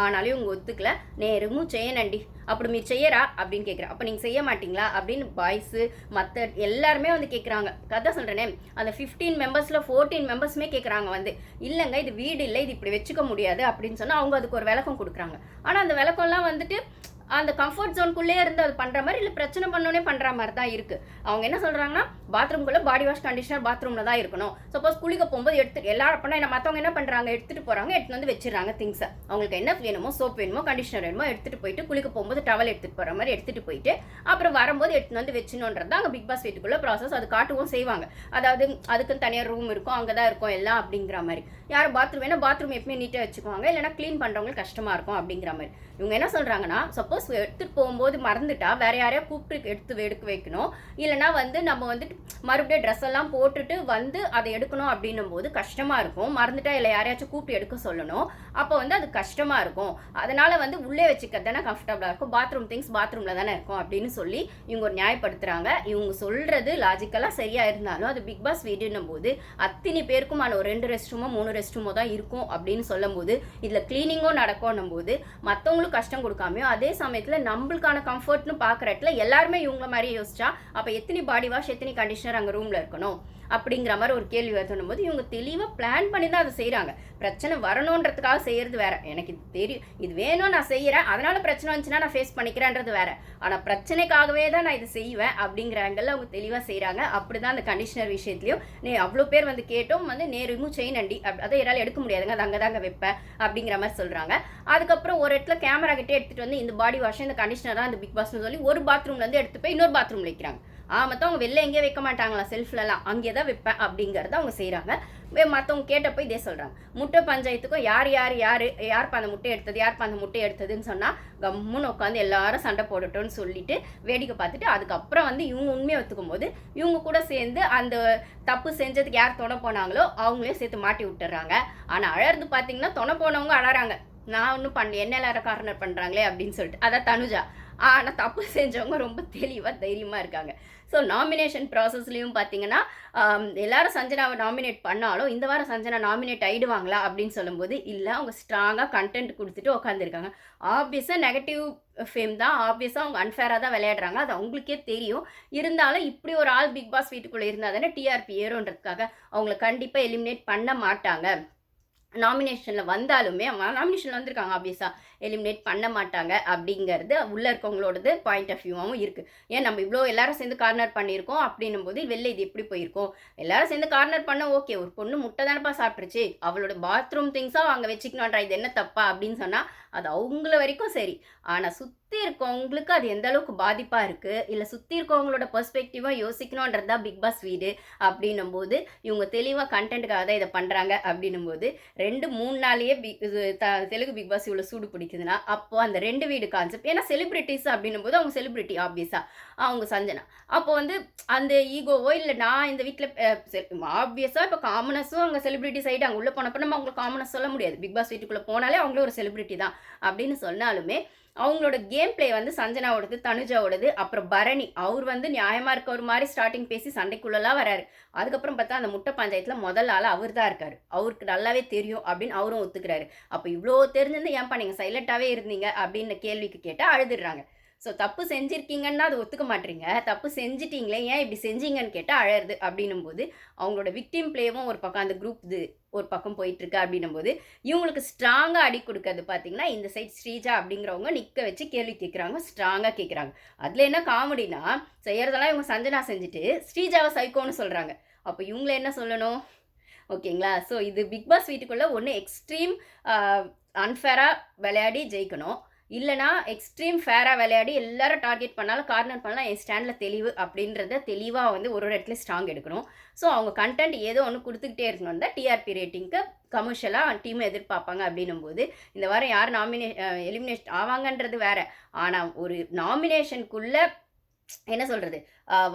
ஆனாலும் இவங்க ஒத்துக்கல. நேருமும் செய்யணண்டி. அப்படி நீ செய்யறா? அப்படின்னு கேட்குறா அப்போ நீங்கள் செய்ய மாட்டிங்களா? அப்படின்னு பாய்ஸு மற்ற எல்லாருமே வந்து கேட்குறாங்க கதை சொல்கிறேனே அந்த ஃபிஃப்டீன் மெம்பர்ஸில் ஃபோர்டீன் மெம்பர்ஸுமே கேட்குறாங்க வந்து. இல்லைங்க இது வீடு இல்லை. இது இப்படி வச்சுக்க முடியாது. அப்படின்னு சொன்னால் அவங்க அதுக்கு ஒரு விளக்கம் கொடுக்குறாங்க. ஆனால் அந்த விளக்கம்லாம் வந்துட்டு அந்த கம்ஃபர்ட் ஜோனுக்குள்ளே இருந்து அது பண்ணுற மாதிரி இல்லை பிரச்சனை பண்ணோன்னே பண்ணுற மாதிரி தான் இருக்குது அவங்க என்ன சொல்கிறாங்கன்னா பாத்ரூம்குள்ளே பாடி வாஷ் கண்டிஷனர் பாத்ரூமில் தான் இருக்கணும். சப்போஸ் குளிக்க போகும்போது எடுத்து எல்லாரும் அப்போனா என்ன மற்றவங்க என்ன பண்ணுறாங்க எடுத்துகிட்டு போகிறாங்க எடுத்துகிட்டு வந்து வச்சுறாங்க திங்ஸை அவங்களுக்கு என்ன வேணுமோ சோப் வேணுமோ கண்டிஷனர் வேணுமோ எடுத்துகிட்டு போயிட்டு குளிக்க போகும்போது டவல் எடுத்துகிட்டு போகிற மாதிரி எடுத்துகிட்டு போயிட்டு அப்புறம் வரும்போது எடுத்துகிட்டு வந்து வச்சுணுன்றது தான் அங்கே பிக் பாஸ் வீட்டுக்குள்ளே ப்ராசஸ் அது காட்டவும் செய்வாங்க. அதாவது அதுக்குன்னு தனியாக ரூம் இருக்கும் அங்கே தான் இருக்கும் எல்லாம் அப்படிங்கிற மாதிரி. யார் பாத்ரூம் வேணால் பாத்ரூம் எப்பவுமே நீட்டாக வச்சுக்குவாங்க. இல்லைனா க்ளீன் பண்ணுறவங்களுக்கு கஷ்டமாக இருக்கும் அப்படிங்கிற மாதிரி. இவங்க என்ன சொல்கிறாங்கன்னா சப்போஸ் எடுத்துகிட்டு போகும்போது மறந்துட்டா வேற யாரையா கூப்பிட்டு எடுத்து எடுக்க வைக்கணும். இல்லைனா வந்து நம்ம வந்துட்டு மறுபடியும் ட்ரெஸ் எல்லாம் போட்டுட்டு வந்து அதை எடுக்கணும் அப்படின்னும் போது கஷ்டமாக இருக்கும். மறந்துட்டா இல்லை யாரையாச்சும் கூப்பிட்டு எடுக்க சொல்லணும். அப்போ வந்து அது கஷ்டமாக இருக்கும். அதனால வந்து உள்ளே வச்சுக்கிறது தானே கம்ஃபர்டபுளாக இருக்கும். பாத்ரூம் திங்ஸ் பாத்ரூமில் தானே இருக்கும் அப்படின்னு சொல்லி இவங்க ஒரு நியாயப்படுத்துகிறாங்க இவங்க சொல்கிறது லாஜிக்கலாக சரியாக இருந்தாலும் அது பிக் பாஸ் வீடுன்னும் போது அத்தனை பேருக்குமான ஒரு ரெண்டு ரெஸ்ட் ரூமோ மூணு ரெஸ்ட் ரூமோ தான் இருக்கும் அப்படின்னு சொல்லும் போது இதில் க்ளீனிங்கும் நடக்கும்னும் போது மற்றவங்களுக்கு கஷ்டம் கொடுக்காமையோ அதே சமயத்தில் நம்மளுக்கான கம்ஃபர்ட்னு பார்க்குற இடத்துல எல்லாருமே இவங்க மாதிரி யோசிச்சா அப்போ எத்தனை பாடி வாஷ் எத்தனை கண்டிஷனர் அங்கே ரூமில் இருக்கணும்? அப்படிங்கிற மாதிரி ஒரு கேள்வி வருதுன்னும் போது இவங்க தெளிவாக பிளான் பண்ணி தான் அதை செய்கிறாங்க பிரச்சனை வரணுன்றதுக்காக செய்கிறது வேற. எனக்கு இது தெரியும் இது வேணும் நான் செய்கிறேன் அதனால பிரச்சனை வந்துச்சுன்னா நான் ஃபேஸ் பண்ணிக்கிறேன்றது வேற. ஆனால் பிரச்சனைக்காகவே தான் நான் இது செய்வேன் அப்படிங்கிற ஆங்கிளில் அவங்க தெளிவாக செய்கிறாங்க அப்படி தான் அந்த கண்டிஷனர் விஷயத்துலையும் நீ அவ்வளோ பேர் வந்து கேட்டோம் வந்து நேருமும் செயின் அண்டி. அப் அதை என்னால் எடுக்க முடியாதுங்க. அது அங்கே தாங்க வைப்பேன் அப்படிங்கிற மாதிரி சொல்கிறாங்க அதுக்கப்புறம் ஒரு இடத்துல கேமரா கிட்டே எடுத்துகிட்டு வந்து இந்த பாடி வாஷ் இந்த கண்டிஷனர் தான் இந்த பிக் பாஸ்னு சொல்லி ஒரு பாத்ரூம்லேருந்து எடுத்து போய் இன்னொரு பாத்ரூமில் வைக்கிறாங்க. ஆ அவங்க வெளில எங்கேயே வைக்க மாட்டாங்களா செல்ஃப்லலாம் அங்கே தான் வைப்பேன் அப்படிங்கிறத அவங்க செய்கிறாங்க மற்றவங்க கேட்டப்போ இதே சொல்கிறாங்க முட்டை பஞ்சாயத்துக்கும் யார் யார் யார் யார்ப்பா அந்த முட்டை எடுத்தது யார்ப்பா அந்த முட்டை எடுத்ததுன்னு சொன்னால் கம்முன்னு உட்காந்து எல்லாரும் சண்டை போடட்டும்னு சொல்லிட்டு வேடிக்கை பார்த்துட்டு அதுக்கப்புறம் வந்து இவங்க உண்மையை ஒத்துக்கும் போது இவங்க கூட சேர்ந்து அந்த தப்பு செஞ்சதுக்கு யார் துணை போனாங்களோ அவங்களே சேர்த்து மாட்டி விட்டுறாங்க. ஆனால் அழறது பார்த்தீங்கன்னா துணை போனவங்க அழறாங்க. நான் ஒன்றும் பண்ண என்ன எல்லாரும் கார்னர் பண்ணுறாங்களே அப்படின்னு சொல்லிட்டு. அதான் தனுஜா. ஆனால் தப்பு செஞ்சவங்க ரொம்ப தெளிவாக தைரியமாக இருக்காங்க. ஸோ நாமினேஷன் ப்ராசஸ்லையும் பார்த்தீங்கன்னா எல்லாரும் சஞ்சனாவை நாமினேட் பண்ணாலும் இந்த வாரம் சஞ்சனா நாமினேட் ஆகிடுவாங்களா அப்படின்னு சொல்லும்போது இல்லை அவங்க ஸ்ட்ராங்காக கண்டென்ட் கொடுத்துட்டு உட்காந்துருக்காங்க ஆப்வியஸாக நெகட்டிவ் ஃபேம் தான் ஆப்வியஸாக அவங்க அன்ஃபேராக தான் விளையாடுறாங்க. அது அவங்களுக்கே தெரியும். இருந்தாலும் இப்படி ஒரு ஆள் பிக் பாஸ் வீட்டுக்குள்ளே இருந்தால் தானே டிஆர்பி ஏறுன்றதுக்காக அவங்கள கண்டிப்பாக எலிமினேட் பண்ண மாட்டாங்க. நாமினேஷனில் வந்தாலுமே நாமினேஷனில் வந்திருக்காங்க ஆப்வியஸாக எலிமினேட் பண்ண மாட்டாங்க அப்படிங்கிறது உள்ளே இருக்கவங்களோடது பாயிண்ட் ஆஃப் வியூவாகவும் இருக்குது ஏன் நம்ம இவ்வளோ எல்லாரும் சேர்ந்து கார்னர் பண்ணியிருக்கோம் அப்படின்னும் போது வெளில இது எப்படி போயிருக்கோம்? எல்லாரும் சேர்ந்து கார்னர் பண்ண ஓகே ஒரு பொண்ணு முட்டை தானப்பா சாப்பிட்ருச்சு அவளோட பாத்ரூம் திங்ஸாக அங்கே வச்சுக்கணுன்றா இது என்ன தப்பா அப்படின்னு சொன்னால் அது அவங்கள வரைக்கும் சரி. ஆனால் சுற்றி இருக்கவங்களுக்கு அது எந்த அளவுக்கு பாதிப்பாக இருக்குது இல்லை சுற்றி இருக்கவங்களோட பெர்ஸ்பெக்டிவாக யோசிக்கணுன்றது தான் பிக் பாஸ் வீடு அப்படின்னும் போது இவங்க தெளிவாக கண்டென்ட்டுக்காக தான் இதை பண்ணுறாங்க அப்படின்னும் போது ரெண்டு மூணு நாளையே பிக் இது த தெலுங்கு பிக் பாஸ் இவ்வளோ சூடு பிடிக்கும் பிடிக்குதுன்னா அப்போ அந்த ரெண்டு வீடு கான்செப்ட் ஏன்னா செலிபிரிட்டிஸ் அப்படின்னும் போது அவங்க செலிபிரிட்டி ஆப்வியஸாக அவங்க சஞ்சனா. அப்போ வந்து அந்த ஈகோவோ இல்லை நான் இந்த வீட்டில் ஆப்வியஸாக இப்போ காமனஸும் அங்கே செலிபிரிட்டி சைடு அங்கே உள்ளே போனப்போ நம்ம அவங்களுக்கு காமனஸ் சொல்ல முடியாது. பிக் பாஸ் வீட்டுக்குள்ளே போனாலே அவங்களும் ஒரு செலிபிரிட்டி தான் அப்படின்னு சொன்னாலுமே அவங்களோட கேம் பிளே வந்து சஞ்சனாவோடது தனுஜாவோடது அப்புறம் பரணி. அவர் வந்து நியாயமாக இருக்க ஒரு மாதிரி ஸ்டார்டிங் பேசி சண்டைக்குள்ளெல்லாம் வராரு. அதுக்கப்புறம் பார்த்தா அந்த முட்டை பஞ்சாயத்தில் முதல் ஆள் அவர் தான் இருக்காரு. அவருக்கு நல்லாவே தெரியும் அப்படின்னு அவரும் ஒத்துக்கிறாரு. அப்போ இவ்வளோ தெரிஞ்சிருந்து ஏன்பா நீங்கள் சைலண்ட்டாகவே இருந்தீங்க அப்படின்னு கேள்விக்கு கேட்டால் அழுதுடுறாங்க. ஸோ தப்பு செஞ்சுருக்கீங்கன்னா அது ஒத்துக்க மாட்டீங்க. தப்பு செஞ்சிட்டீங்களே ஏன் இப்படி செஞ்சீங்கன்னு கேட்டால் அழருது அப்படின்னும் போது அவங்களோட விக்டிம் பிளேவும் ஒரு பக்கம் அந்த குரூப் இது ஒரு பக்கம் போயிட்டுருக்கு அப்படின்னும் போது இவங்களுக்கு ஸ்ட்ராங்காக அடி கொடுக்கறது பார்த்தீங்கன்னா இந்த சைட் ஸ்ரீஜா அப்படிங்கிறவங்க நிற்க வச்சு கேள்வி கேட்குறாங்க ஸ்ட்ராங்காக கேட்குறாங்க அதில் என்ன காமெடினா செய்கிறதெல்லாம் இவங்க சஞ்சனா செஞ்சுட்டு ஸ்ரீஜாவை சைக்கோன்னு சொல்கிறாங்க அப்போ இவங்கள என்ன சொல்லணும்? ஓகேங்களா? ஸோ இது பிக் பாஸ் வீட்டுக்குள்ளே ஒன்று எக்ஸ்ட்ரீம் அன்ஃபேராக விளையாடி ஜெயிக்கணும். இல்லைனா எக்ஸ்ட்ரீம் ஃபேராக விளையாடி எல்லாரும் டார்கெட் பண்ணாலும் கார்னர் பண்ணலாம் என் ஸ்டாண்டில் தெளிவு அப்படின்றத தெளிவாக வந்து ஒரு ஒரு இடத்துல ஸ்ட்ராங் எடுக்கணும். ஸோ அவங்க கண்டென்ட் ஏதோ ஒன்று கொடுத்துக்கிட்டே இருக்கணும் தான் டிஆர்பி ரேட்டிங்க்கு கமர்ஷியலாக டீம் எதிர்பார்ப்பாங்க அப்படின்னும் போது இந்த வாரம் யார் நாமினே எலிமினேஷன் ஆவாங்கன்றது வேறு. ஆனால் ஒரு நாமினேஷனுக்குள்ளே என்ன சொல்கிறது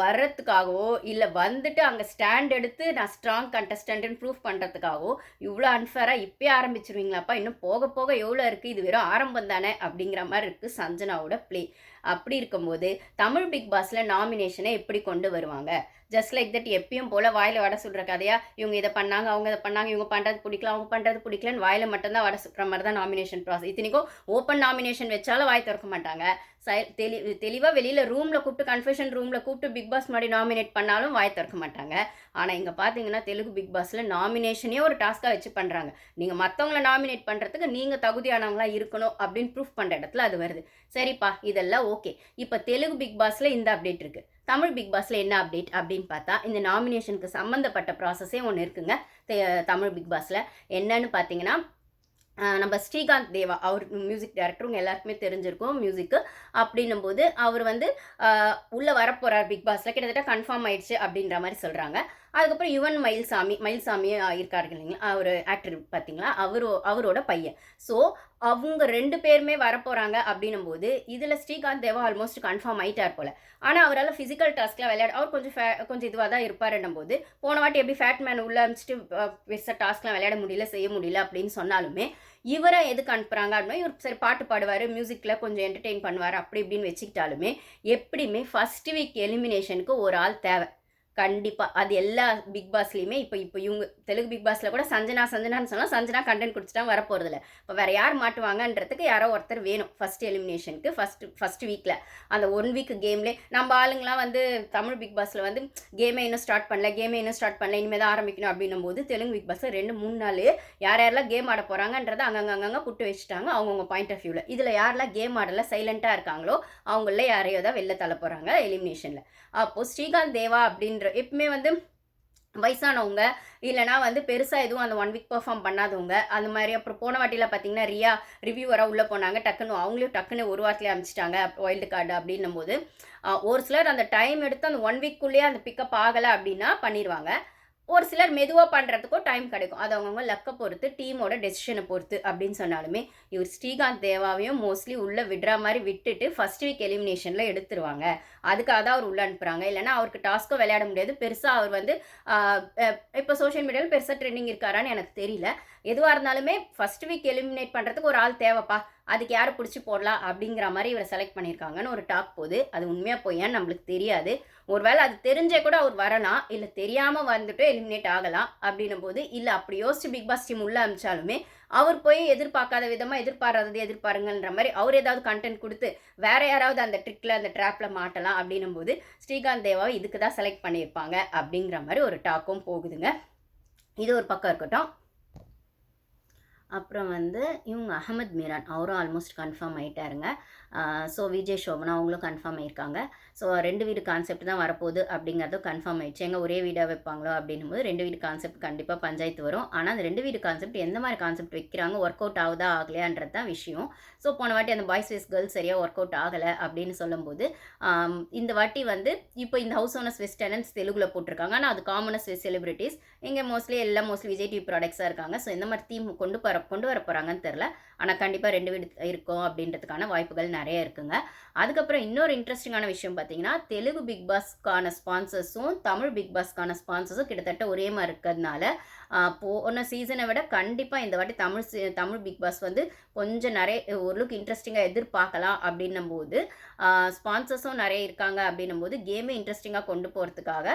வர்றதுக்காகவோ இல்லை வந்துட்டு அங்கே ஸ்டாண்ட் எடுத்து நான் ஸ்ட்ராங் கண்டஸ்டன்ட்னு ப்ரூஃப் பண்ணுறதுக்காகவோ இவ்வளோ அன்ஃபேராக இப்போயே ஆரம்பிச்சிருவீங்களாப்பா? இன்னும் போக போக எவ்வளோ இருக்குது இது வெறும் ஆரம்பம் தானே? அப்படிங்கிற மாதிரி இருக்குது சஞ்சனாவோட ப்ளே அப்படி இருக்கும்போது தமிழ் பிக் பாஸில் நாமினேஷனை எப்படி கொண்டு வருவாங்க? ஜஸ்ட் லைக் தட் எப்பயும் போல் வாயில் வடை சொல்கிற கதையா இவங்க இதை பண்ணாங்க அவங்க இதை பண்ணாங்க இவங்க பண்ணுறது பிடிக்கல அவங்க பண்ணுறது பிடிக்கலன்னு வாயில் மட்டும்தான் வடை சுடுற மாதிரி தான் நாமினேஷன் ப்ராசஸ் இத்தனைக்கும் ஓப்பன் நாமினேஷன் வச்சாலும் வாய் திறக்க மாட்டாங்க. சை தெளி தெளிவாக வெளியில் ரூமில் கூப்பிட்டு கன்ஃபெஷன் ரூமில் கூப்பிட்டு பிக் பாஸ் மாதிரி நாமினேட் பண்ணாலும் வாய் திறக்க மாட்டாங்க. ஆனால் இங்கே பார்த்தீங்கன்னா தெலுங்கு பிக் பாஸில் நாமினேஷனே ஒரு டாஸ்க்காக வச்சு பண்ணுறாங்க நீங்கள் மற்றவங்கள நாமினேட் பண்ணுறதுக்கு நீங்கள் தகுதியானவங்களாக இருக்கணும் அப்படின்னு ப்ரூஃப் பண்ணுற இடத்துல அது வருது. சரிப்பா இதெல்லாம் ஓகே இப்போ தெலுங்கு பிக் பாஸில் இந்த அப்டேட் இருக்குது தமிழ் பிக் பாஸில் என்ன அப்டேட் அப்படின்னு பார்த்தா இந்த நாமினேஷனுக்கு சம்மந்தப்பட்ட ப்ராசஸே ஒன்று இருக்குங்க. தமிழ் பிக் பாஸில் என்னன்னு பார்த்தீங்கன்னா நம்ம ஸ்ரீகாந்த் தேவா அவர் மியூசிக் டைரக்டர் உங்கள் எல்லாருக்குமே தெரிஞ்சிருக்கும் மியூசிக்கு அப்படின்னும் போது அவர் வந்து உள்ளே வரப்போகிறார் பிக் பாஸில் கிட்டத்தட்ட கன்ஃபார்ம் ஆயிடுச்சு அப்படின்ற மாதிரி சொல்கிறாங்க அதுக்கப்புறம் யுவன் மயில்சாமி மயில்சாமி இருக்காரு இல்லைங்களா? அவர் ஆக்டர் பார்த்தீங்களா அவரோ அவரோட பையன். ஸோ அவங்க ரெண்டு பேருமே வரப்போகிறாங்க அப்படின்னும் போது இதில் ஸ்ரீகாந்த் தேவா ஆல்மோஸ்ட் கன்ஃபார்ம் ஆகிட்டார் போல். ஆனால் அவரால் ஃபிசிக்கல் டாஸ்க்கில் விளையாட அவர் கொஞ்சம் ஃபே கொஞ்சம் இதுவாக தான் இருப்பாருன்னும் போது போன வாட்டி எப்படி ஃபேட் மேன் உள்ள அமிச்சிட்டு பெருசாக டாஸ்க்லாம் விளையாட முடியல செய்ய முடியல அப்படின்னு சொன்னாலுமே இவரை எதுக்கு அனுப்புகிறாங்க அப்படின்னா இவர் சரி பாட்டு பாடுவார் மியூசிக்கில் கொஞ்சம் என்டர்டெயின் பண்ணுவார் அப்படி இப்படின்னு வச்சுக்கிட்டாலுமே எப்படியுமே ஃபஸ்ட் வீக் எலிமினேஷனுக்கு ஒரு ஆள் தேவை. கண்டிப்பாக அது எல்லா பிக் பாஸ்லேயுமே இப்போ இப்போ இவங்க தெலுங்கு பிக் பாஸில் கூட சஞ்சனா சஞ்சனான்னு சொன்னால் சஞ்சனா கண்டென்ட் குடிச்சிட்டா வரப்போகிறதில்ல இப்போ வேறு யார் மாட்டுவாங்கன்றதுக்கு யாரோ ஒருத்தர் வேணும். ஃபஸ்ட் எலிமினேஷனுக்கு ஃபஸ்ட் ஃபஸ்ட் வீக்கில் அந்த ஒன் வீக் கேம்லே நம்ம ஆளுங்களாம் வந்து தமிழ் பிக் பாஸில் வந்து கேமே இன்னும் ஸ்டார்ட் பண்ணல கேமே இன்னும் ஸ்டார்ட் பண்ணல இனிமேல் தான் ஆரம்பிக்கணும். அப்படின்னும் போது தெலுங்கு பிக் பாஸில் ரெண்டு மூணு நாள் யார் யாரெல்லாம் கேம் ஆட போகிறாங்கன்றதை அங்கங்கே அங்கங்கே புட்டு வச்சுட்டாங்க அவங்கவுங்க பாயிண்ட் ஆஃப் வியூவில் இதில் யாரெல்லாம் கேம் ஆடல சைலண்ட்டாக இருக்காங்களோ அவங்கள யாரையோ தான் வெளில தள்ள போகிறாங்க எலிமினேஷனில் அப்போது ஸ்ரீகாந்த் தேவா அப்படின்ற எப்பவுமே வந்து வயசானவங்க இல்லைனா வந்து பெருசாக எதுவும் அந்த ஒன் வீக் பர்ஃபார்ம் பண்ணாதவங்க அந்த மாதிரி. அப்புறம் போன வாட்டியில் பார்த்தீங்கன்னா ரியா ரிவ்யூவராக உள்ளே போனாங்க. டக்குன்னு அவங்களையும் டக்குன்னு ஒரு வாரத்துலேயே அனுப்பிச்சிட்டாங்க வைல்டு கார்டு அப்படின்னும் போது ஒரு சிலர் அந்த டைம் எடுத்து அந்த ஒன் வீக்குள்ளேயே அந்த பிக்கப் ஆகலை அப்படின்னா பண்ணிடுவாங்க ஒரு சிலர் மெதுவாக பண்ணுறதுக்கும் டைம் கிடைக்கும். அது அவங்கவுங்க லக்கை பொறுத்து டீமோட டெசிஷனை பொறுத்து அப்படின்னு சொன்னாலுமே இவர் ஸ்ரீகாந்த் தேவாவையும் மோஸ்ட்லி உள்ளே விடுற மாதிரி விட்டுட்டு ஃபஸ்ட் வீக் எலிமினேஷனில் எடுத்துருவாங்க. அதுக்காக தான் அவர் உள்ளே அனுப்புகிறாங்க இல்லைனா அவருக்கு டாஸ்க்கும் விளையாட முடியாது. பெருசாக அவர் வந்து இப்போ சோஷியல் மீடியாவில் பெருசாக ட்ரெண்டிங் இருக்காரான்னு எனக்கு தெரியல. எதுவாக இருந்தாலுமே ஃபஸ்ட் வீக் எலிமினேட் பண்ணுறதுக்கு ஒரு ஆள் தேவைப்பா. அதுக்கு யாரை பிடிச்சி போடலாம் அப்படிங்கிற மாதிரி இவரை செலக்ட் பண்ணியிருக்காங்கன்னு ஒரு டாக் போகுது. அது உண்மையாக போயான்னு நம்மளுக்கு தெரியாது. ஒருவேளை அது தெரிஞ்சே கூட அவர் வரலாம் இல்லை தெரியாமல் வந்துட்டு எலிமினேட் ஆகலாம் அப்படின்னும் போது இல்லை அப்படி யோசிச்சு பிக் பாஸ் டீம் உள்ளே அமிச்சாலுமே அவர் போய் எதிர்பார்க்காத விதமாக எதிர்பாராதது எதிர்பாருங்கன்ற மாதிரி அவர் ஏதாவது கண்டென்ட் கொடுத்து வேற யாராவது அந்த ட்ரிக்கில் அந்த ட்ராப்பில் மாட்டலாம் அப்படின்னும் போது ஸ்ரீகாந்த் தேவாவை இதுக்கு தான் செலக்ட் பண்ணியிருப்பாங்க அப்படிங்கிற மாதிரி ஒரு டாக்கும் போகுதுங்க. இது ஒரு பக்கம் இருக்கட்டும். அப்புறம் வந்து இவங்க அகமது மீரான் அவரும் ஆல்மோஸ்ட் கன்ஃபார்ம் ஆகிட்டாருங்க ஸோ விஜய் சோபனா அவங்களும் கன்ஃபார்ம் ஆகியிருக்காங்க ஸோ ரெண்டு வீடு கான்செப்ட் தான் வரப்போகுது அப்படிங்கிறதும் கன்ஃபார்ம் ஆயிடுச்சு. எங்கே ஒரே வீடாக வைப்பாங்களோ அப்படின்னும் போது ரெண்டு வீடு கான்செப்ட் கண்டிப்பாக பஞ்சாயத்து வரும். ஆனால் அந்த ரெண்டு வீடு கான்செப்ட் எந்த மாதிரி கான்செப்ட் வைக்கிறாங்க ஒர்க் அவுட் ஆகுதா ஆகலையான்றது தான் விஷயம். ஸோ போன வாட்டி அந்த பாய்ஸ் வைஸ் கேர்ள்ஸ் சரியாக ஒர்க் அவுட் ஆகலை அப்படின்னு சொல்லும்போது இந்த வாட்டி வந்து இப்போ இந்த ஹவுஸ் ஓனர்ஸ் வெஸ்ட் டெனன்ஸ் தெலுங்கில் போட்டிருக்காங்க. ஆனால் அது காமனஸ் வெஸ்ட் செலிபிரிட்டிஸ் இங்கே மோஸ்ட்லி எல்லாம் மோஸ்ட்லி விஜய் டிவி ப்ராடக்ட்ஸாக இருக்காங்க. ஸோ இந்த மாதிரி தீம் கொண்டு வர கொண்டு வர போகிறாங்கன்னு தெரில ஆனால் கண்டிப்பாக ரெண்டு வீடு இருக்கும் அப்படின்றதுக்கான வாய்ப்புகள் நிறைய இருக்குங்க. அதுக்கப்புறம் இன்னொரு இன்ட்ரெஸ்டிங்கான விஷயம் பார்த்தீங்கன்னா தெலுங்கு பிக் பாஸ்க்கான ஸ்பான்சர்ஸும் தமிழ் பிக் பாஸ்க்கான ஸ்பான்சர்ஸும் கிட்டத்தட்ட ஒரே மாதிரி இருக்கிறதுனால போன சீசனை விட கண்டிப்பாக இந்த வாட்டி தமிழ் தமிழ் பிக் பாஸ் வந்து கொஞ்சம் நிறைய ஓரளவுக்கு இன்ட்ரெஸ்டிங்காக எதிர்பார்க்கலாம் அப்படின்னும் போது ஸ்பான்சர்ஸும் நிறைய இருக்காங்க அப்படின்னும் போது கேமே இன்ட்ரெஸ்டிங்காக கொண்டு போகிறதுக்காக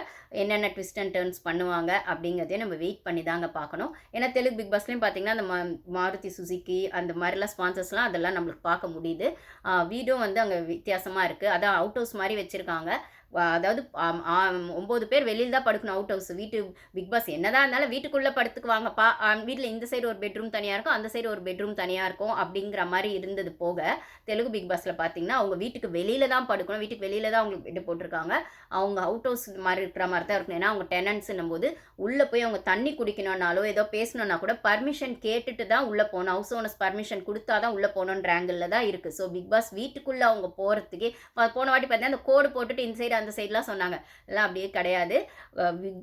என்னென்ன ட்விஸ்ட் அண்ட் டேர்ன்ஸ் பண்ணுவாங்க அப்படிங்கிறதையும் நம்ம வெயிட் பண்ணி தாங்க பார்க்கணும். ஏன்னா தெலுங்கு பிக் பாஸ்லேயும் பார்த்தீங்கன்னா அந்த மாருதி சுசுக்கி அந்த மாதிரிலாம் ஸ்பான்சர்ஸ்லாம் அதெல்லாம் நம்மளுக்கு பார்க்க முடியுது. வீடும் வந்து அங்கே வித்தியாசமாக இருக்குது அதான் அவுட் ஹவுஸ் மாதிரி வச்சுருக்காங்க. அதாவது ஒம்பது பேர் வெளியில் தான் படுக்கணும் அவுட் ஹவுஸ் வீட்டு பிக் பாஸ் என்னதான் இருந்தாலும் வீட்டுக்குள்ளே படுத்துக்குவாங்கப்பா. வீட்டில் இந்த சைடு ஒரு பெட்ரூம் தனியாக இருக்கும் அந்த சைடு ஒரு பெட்ரூம் தனியாக இருக்கும் அப்படிங்கிற மாதிரி இருந்தது போக தெலுங்கு பிக் பாஸில் பார்த்தீங்கன்னா அவங்க வீட்டுக்கு வெளியில் தான் படுக்கணும் வீட்டுக்கு வெளியில் தான் அவங்களுக்கு பெட்டு போட்டிருக்காங்க. அவங்க அவுட் ஹவுஸ் மாதிரி இருக்கிற மாதிரி தான் இருக்கணும். ஏன்னா அவங்க டெனன்ட்ஸ்னும் போது உள்ளே போய் அவங்க தண்ணி குடிக்கணும்னாலோ ஏதோ பேசணுன்னா கூட பர்மிஷன் கேட்டுட்டு தான் உள்ளே போகணும். ஹவுஸ் ஓனர்ஸ் பர்மிஷன் கொடுத்தா தான் உள்ளே போகணுன்ற ஆங்கிளில் தான் இருக்குது ஸோ பிக் பாஸ் வீட்டுக்குள்ளே அவங்க போகிறதுக்கே போன வாட்டி பார்த்தீங்கன்னா அந்த கோடு போட்டுட்டு இந்த சைடு அந்த சைட்லாம் சொன்னாங்க. எல்லாம் அப்படியே கிடையாது.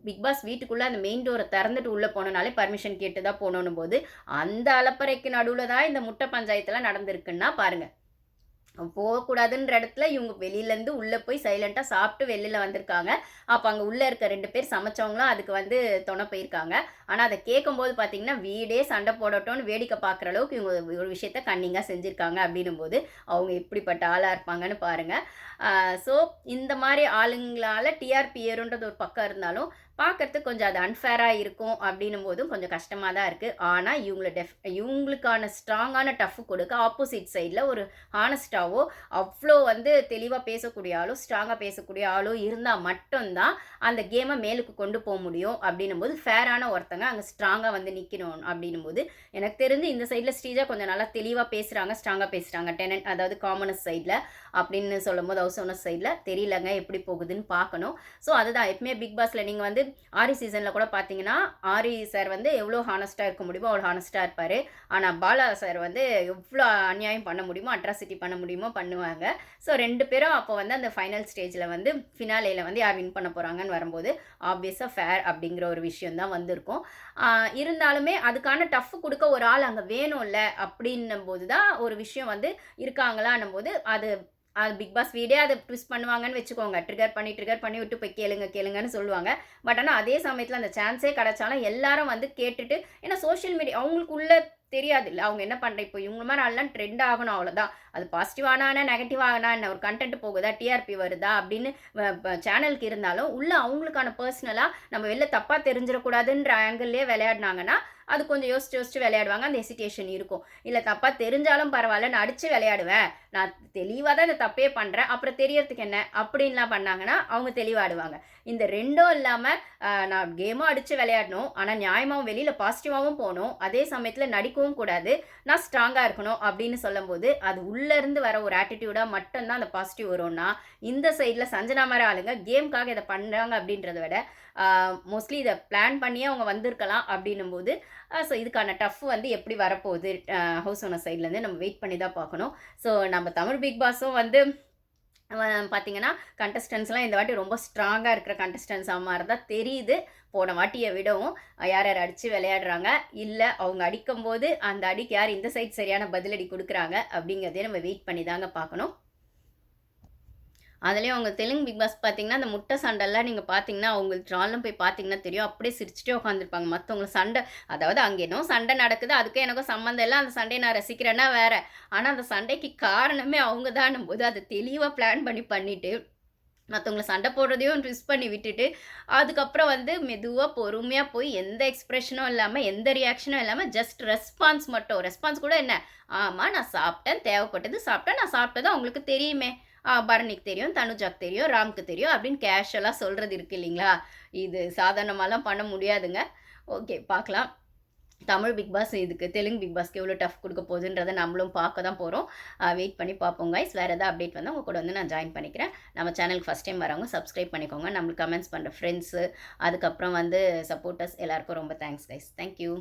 பிக் பாஸ் வீட்டுக்குள்ளே அந்த மெயின் டோரை திறந்துட்டு உள்ளே போனனாலே பர்மிஷன் கேட்டு தான் போகணும் போது அந்த அலப்பறைக்கு நடுவில் தான் இந்த முட்டை பஞ்சாயத்தில் நடந்திருக்குன்னா பாருங்கள் போகக்கூடாதுன்ற இடத்துல இவங்க வெளியிலேருந்து உள்ளே போய் சைலண்ட்டாக சாப்பிட்டு வெளியில் வந்திருக்காங்க. அப்போ அங்கே உள்ளே இருக்க ரெண்டு பேர் சமைச்சவங்களும் அதுக்கு வந்து துணை போயிருக்காங்க. ஆனால் அதை கேட்கும்போது பார்த்தீங்கன்னா வீடே சண்டை போடட்டும்னு வேடிக்கை பார்க்குற அளவுக்கு இவங்க ஒரு விஷயத்த கன்னிங்காக செஞ்சுருக்காங்க அப்படின்னும் போது அவங்க எப்படிப்பட்ட ஆளாக இருப்பாங்கன்னு பாருங்கள் ஸோ இந்த மாதிரி ஆளுங்களால் டிஆர்பி ஏறுன்றது ஒரு பக்கம் இருந்தாலும் பார்க்கறதுக்கு கொஞ்சம் அது அன்ஃபேராக இருக்கும் அப்படின்னும் போதும் கொஞ்சம் கஷ்டமாக தான் இருக்குது ஆனால் இவங்களை டெஃப் இவங்களுக்கான ஸ்ட்ராங்கான டஃப் கொடுக்க ஆப்போசிட் சைடில் ஒரு ஹானஸ்டாவோ அவ்வளோ வந்து தெளிவாக பேசக்கூடிய ஆளோ ஸ்ட்ராங்காக பேசக்கூடிய ஆளோ இருந்தால் மட்டும்தான் அந்த கேமை மேலுக்கு கொண்டு போக முடியும் அப்படின்னும் போது ஃபேரான ஒருத்தங்க அங்கே ஸ்ட்ராங்காக வந்து நிற்கணும் அப்படின்னும் போது எனக்கு தெரிஞ்சு இந்த சைடில் ஸ்ரீஜா கொஞ்சம் நல்லா தெளிவாக பேசுகிறாங்க ஸ்ட்ராங்காக பேசுகிறாங்க டெனன்ட் அதாவது காமனஸ் சைடில் அப்படின்னு சொல்லும்போது ஹவுஸ் ஓனர் சைடில் தெரியலங்க எப்படி போகுதுன்னு பார்க்கணும். ஸோ அதுதான். எப்பவுமே பிக் பாஸில் நீங்கள் வந்து ஆரி சீசனில் கூட பார்த்தீங்கன்னா ஆரி சார் வந்து எவ்வளோ ஹானஸ்ட்டாக இருக்க முடியுமோ அவ்வளோ ஹானஸ்ட்டாக இருப்பார். ஆனால் பாலா சார் வந்து எவ்வளோ அநியாயம் பண்ண முடியுமோ அட்ராசிட்டி பண்ண முடியுமோ பண்ணுவாங்க. ஸோ ரெண்டு பேரும் அப்போ வந்து அந்த ஃபைனல் ஸ்டேஜில் வந்து ஃபினாலேயில் வந்து யார் வின் பண்ண போகிறாங்கன்னு வரும்போது ஆப்வியஸாக ஃபேர் அப்படிங்கிற ஒரு விஷயம் தான் வந்திருக்கும். இருந்தாலுமே அதுக்கான டஃப் கொடுக்க ஒரு ஆள் அங்கே வேணும்ல அப்படின்னும் போது தான் ஒரு விஷயம் வந்து இருக்காங்களான்னும் போது அது அது பிக் பாஸ் வீடே அதை ட்விஸ்ட் பண்ணுவாங்கன்னு வச்சுக்கோங்க. ட்ரிகர் பண்ணி ட்ரிகர் பண்ணி விட்டு போய் கேளுங்க கேளுங்கன்னு சொல்லுவாங்க. பட் ஆனால் அதே சமயத்தில் அந்த சான்ஸே கிடச்சாலும் எல்லாரும் வந்து கேட்டுட்டு ஏன்னா சோஷியல் மீடியா அவங்களுக்குள்ள தெரியாது இல்லை அவங்க என்ன பண்ணுற இப்போ இவங்க மாதிரி எல்லாம் ட்ரெண்ட் ஆகணும் அவ்வளோதான் அது பாசிட்டிவ் ஆனால் நெகட்டிவ் ஆகினா என்ன? ஒரு கண்டென்ட் போகுதா? டிஆர்பி வருதா? அப்படின்னு சேனலுக்கு இருந்தாலும் உள்ளே அவங்களுக்கான பர்சனலாக நம்ம வெளில தப்பாக தெரிஞ்சிடக்கூடாதுன்ற ஆங்கிள்லேயே விளையாடினாங்கன்னா அது கொஞ்சம் யோசிச்சு யோசிச்சு விளையாடுவாங்க. அந்த ஹெசிடேஷன் இருக்கும். இல்லை தப்பாக தெரிஞ்சாலும் பரவாயில்ல நான் அடித்து விளையாடுவேன். நான் தெளிவாக தான் இந்த தப்பே பண்ணுறேன் அப்புறம் தெரியறதுக்கு என்ன? அப்படின்லாம் பண்ணாங்கன்னா அவங்க தெளிவாடுவாங்க. இந்த ரெண்டும் இல்லாமல் நான் கேமும் அடித்து விளையாடணும். ஆனால் நியாயமாகவும் வெளியில் பாசிட்டிவாகவும் போகணும். அதே சமயத்தில் நடிக்கவும் கூடாது. நான் ஸ்ட்ராங்காக இருக்கணும் அப்படின்னு சொல்லும்போது அது உள்ளேருந்து வர ஒரு ஆட்டிடியூடாக மட்டும்தான் அந்த பாசிட்டிவ் வரும்னா இந்த சைடில் சஞ்சனா மாதிரி ஆளுங்க கேம்க்காக இதை பண்ணுறாங்க அப்படின்றத விட மோஸ்ட்லி இதை பிளான் பண்ணியே அவங்க வந்திருக்கலாம் அப்படின்னும் போது ஸோ இதுக்கான டஃப் வந்து எப்படி வரப்போகுது ஹவுஸ் ஓனர் சைட்லேருந்து நம்ம வெயிட் பண்ணி தான் பார்க்கணும். ஸோ நம்ம தமிழ் பிக் பாஸும் வந்து பார்த்தீங்கன்னா கண்டஸ்டன்ஸ்லாம் இந்த வாட்டி ரொம்ப ஸ்ட்ராங்காக இருக்கிற கண்டஸ்டன்ஸாக மாதிரி தான் தெரியுது. போன வாட்டியை விடவும் யார் யார் அடித்து விளையாடுறாங்க இல்லை அவங்க அடிக்கும்போது அந்த அடிக்கு யார் இந்த சைட் சரியான பதிலடி கொடுக்குறாங்க அப்படிங்கிறதே நம்ம வெயிட் பண்ணி தாங்க பார்க்கணும். அதுலேயும் அவங்க தெலுங்கு பிக் பாஸ் பார்த்தீங்கன்னா அந்த முட்டை சண்டைலாம் நீங்கள் பார்த்தீங்கன்னா அவங்களுக்கு ட்ராலும் போய் பார்த்தீங்கன்னா தெரியும். அப்படியே சிரிச்சுட்டே உட்காந்துருப்பாங்க மற்றவங்களை சண்டை அதாவது அங்கே என்ன சண்டை நடக்குது அதுக்கும் எனக்கும் சம்மந்தம் இல்லை. அந்த சண்டையை நான் ரசிக்கிறேன்னா வேறு. ஆனால் அந்த சண்டைக்கு காரணமே அவங்க தான் போது அதை தெளிவாக பிளான் பண்ணி பண்ணிவிட்டு மற்றவங்கள சண்டை போடுறதையும் ட்விஸ்ட் பண்ணி விட்டுட்டு அதுக்கப்புறம் வந்து மெதுவாக பொறுமையாக போய் எந்த எக்ஸ்ப்ரெஷனும் இல்லாமல் எந்த ரியாக்ஷனும் இல்லாமல் ஜஸ்ட் ரெஸ்பான்ஸ் மட்டும். ரெஸ்பான்ஸ் கூட என்ன? ஆமாம் நான் சாப்பிட்டேன் தேவைப்பட்டது சாப்பிட்டேன் நான் சாப்பிட்டது அவங்களுக்கு தெரியுமே. பரணிக்கு தெரியும் தனுஜாக்கு தெரியும் ராம்க்கு தெரியும் அப்படின்னு கேஷுவலாக சொல்கிறது இருக்கு இல்லைங்களா? இது சாதாரணமாலாம் பண்ண முடியாதுங்க. ஓகே பார்க்கலாம். தமிழ் பிக் பாஸ் இதுக்கு தெலுங்கு பிக் பாஸ்க்கு எவ்வளோ டஃப் கொடுக்க போகுதுன்றதை நம்மளும் பார்க்க தான் போகிறோம் வெயிட் பண்ணி பார்ப்போம் கைஸ் வேறு எதாவது அப்டேட் வந்தால் உங்கள் கூட வந்து நான் ஜாயின் பண்ணிக்கிறேன். நம்ம சேனலுக்கு ஃபஸ்ட் டைம் வரவங்க சப்ஸ்கிரைப் பண்ணிக்கோங்க. நம்மளுக்கு கமெண்ட்ஸ் பண்ணுற ஃப்ரெண்ட்ஸு அதுக்கப்புறம் வந்து சப்போர்ட்டர்ஸ் எல்லாருக்கும் ரொம்ப தேங்க்ஸ் கைஸ் தேங்க்யூ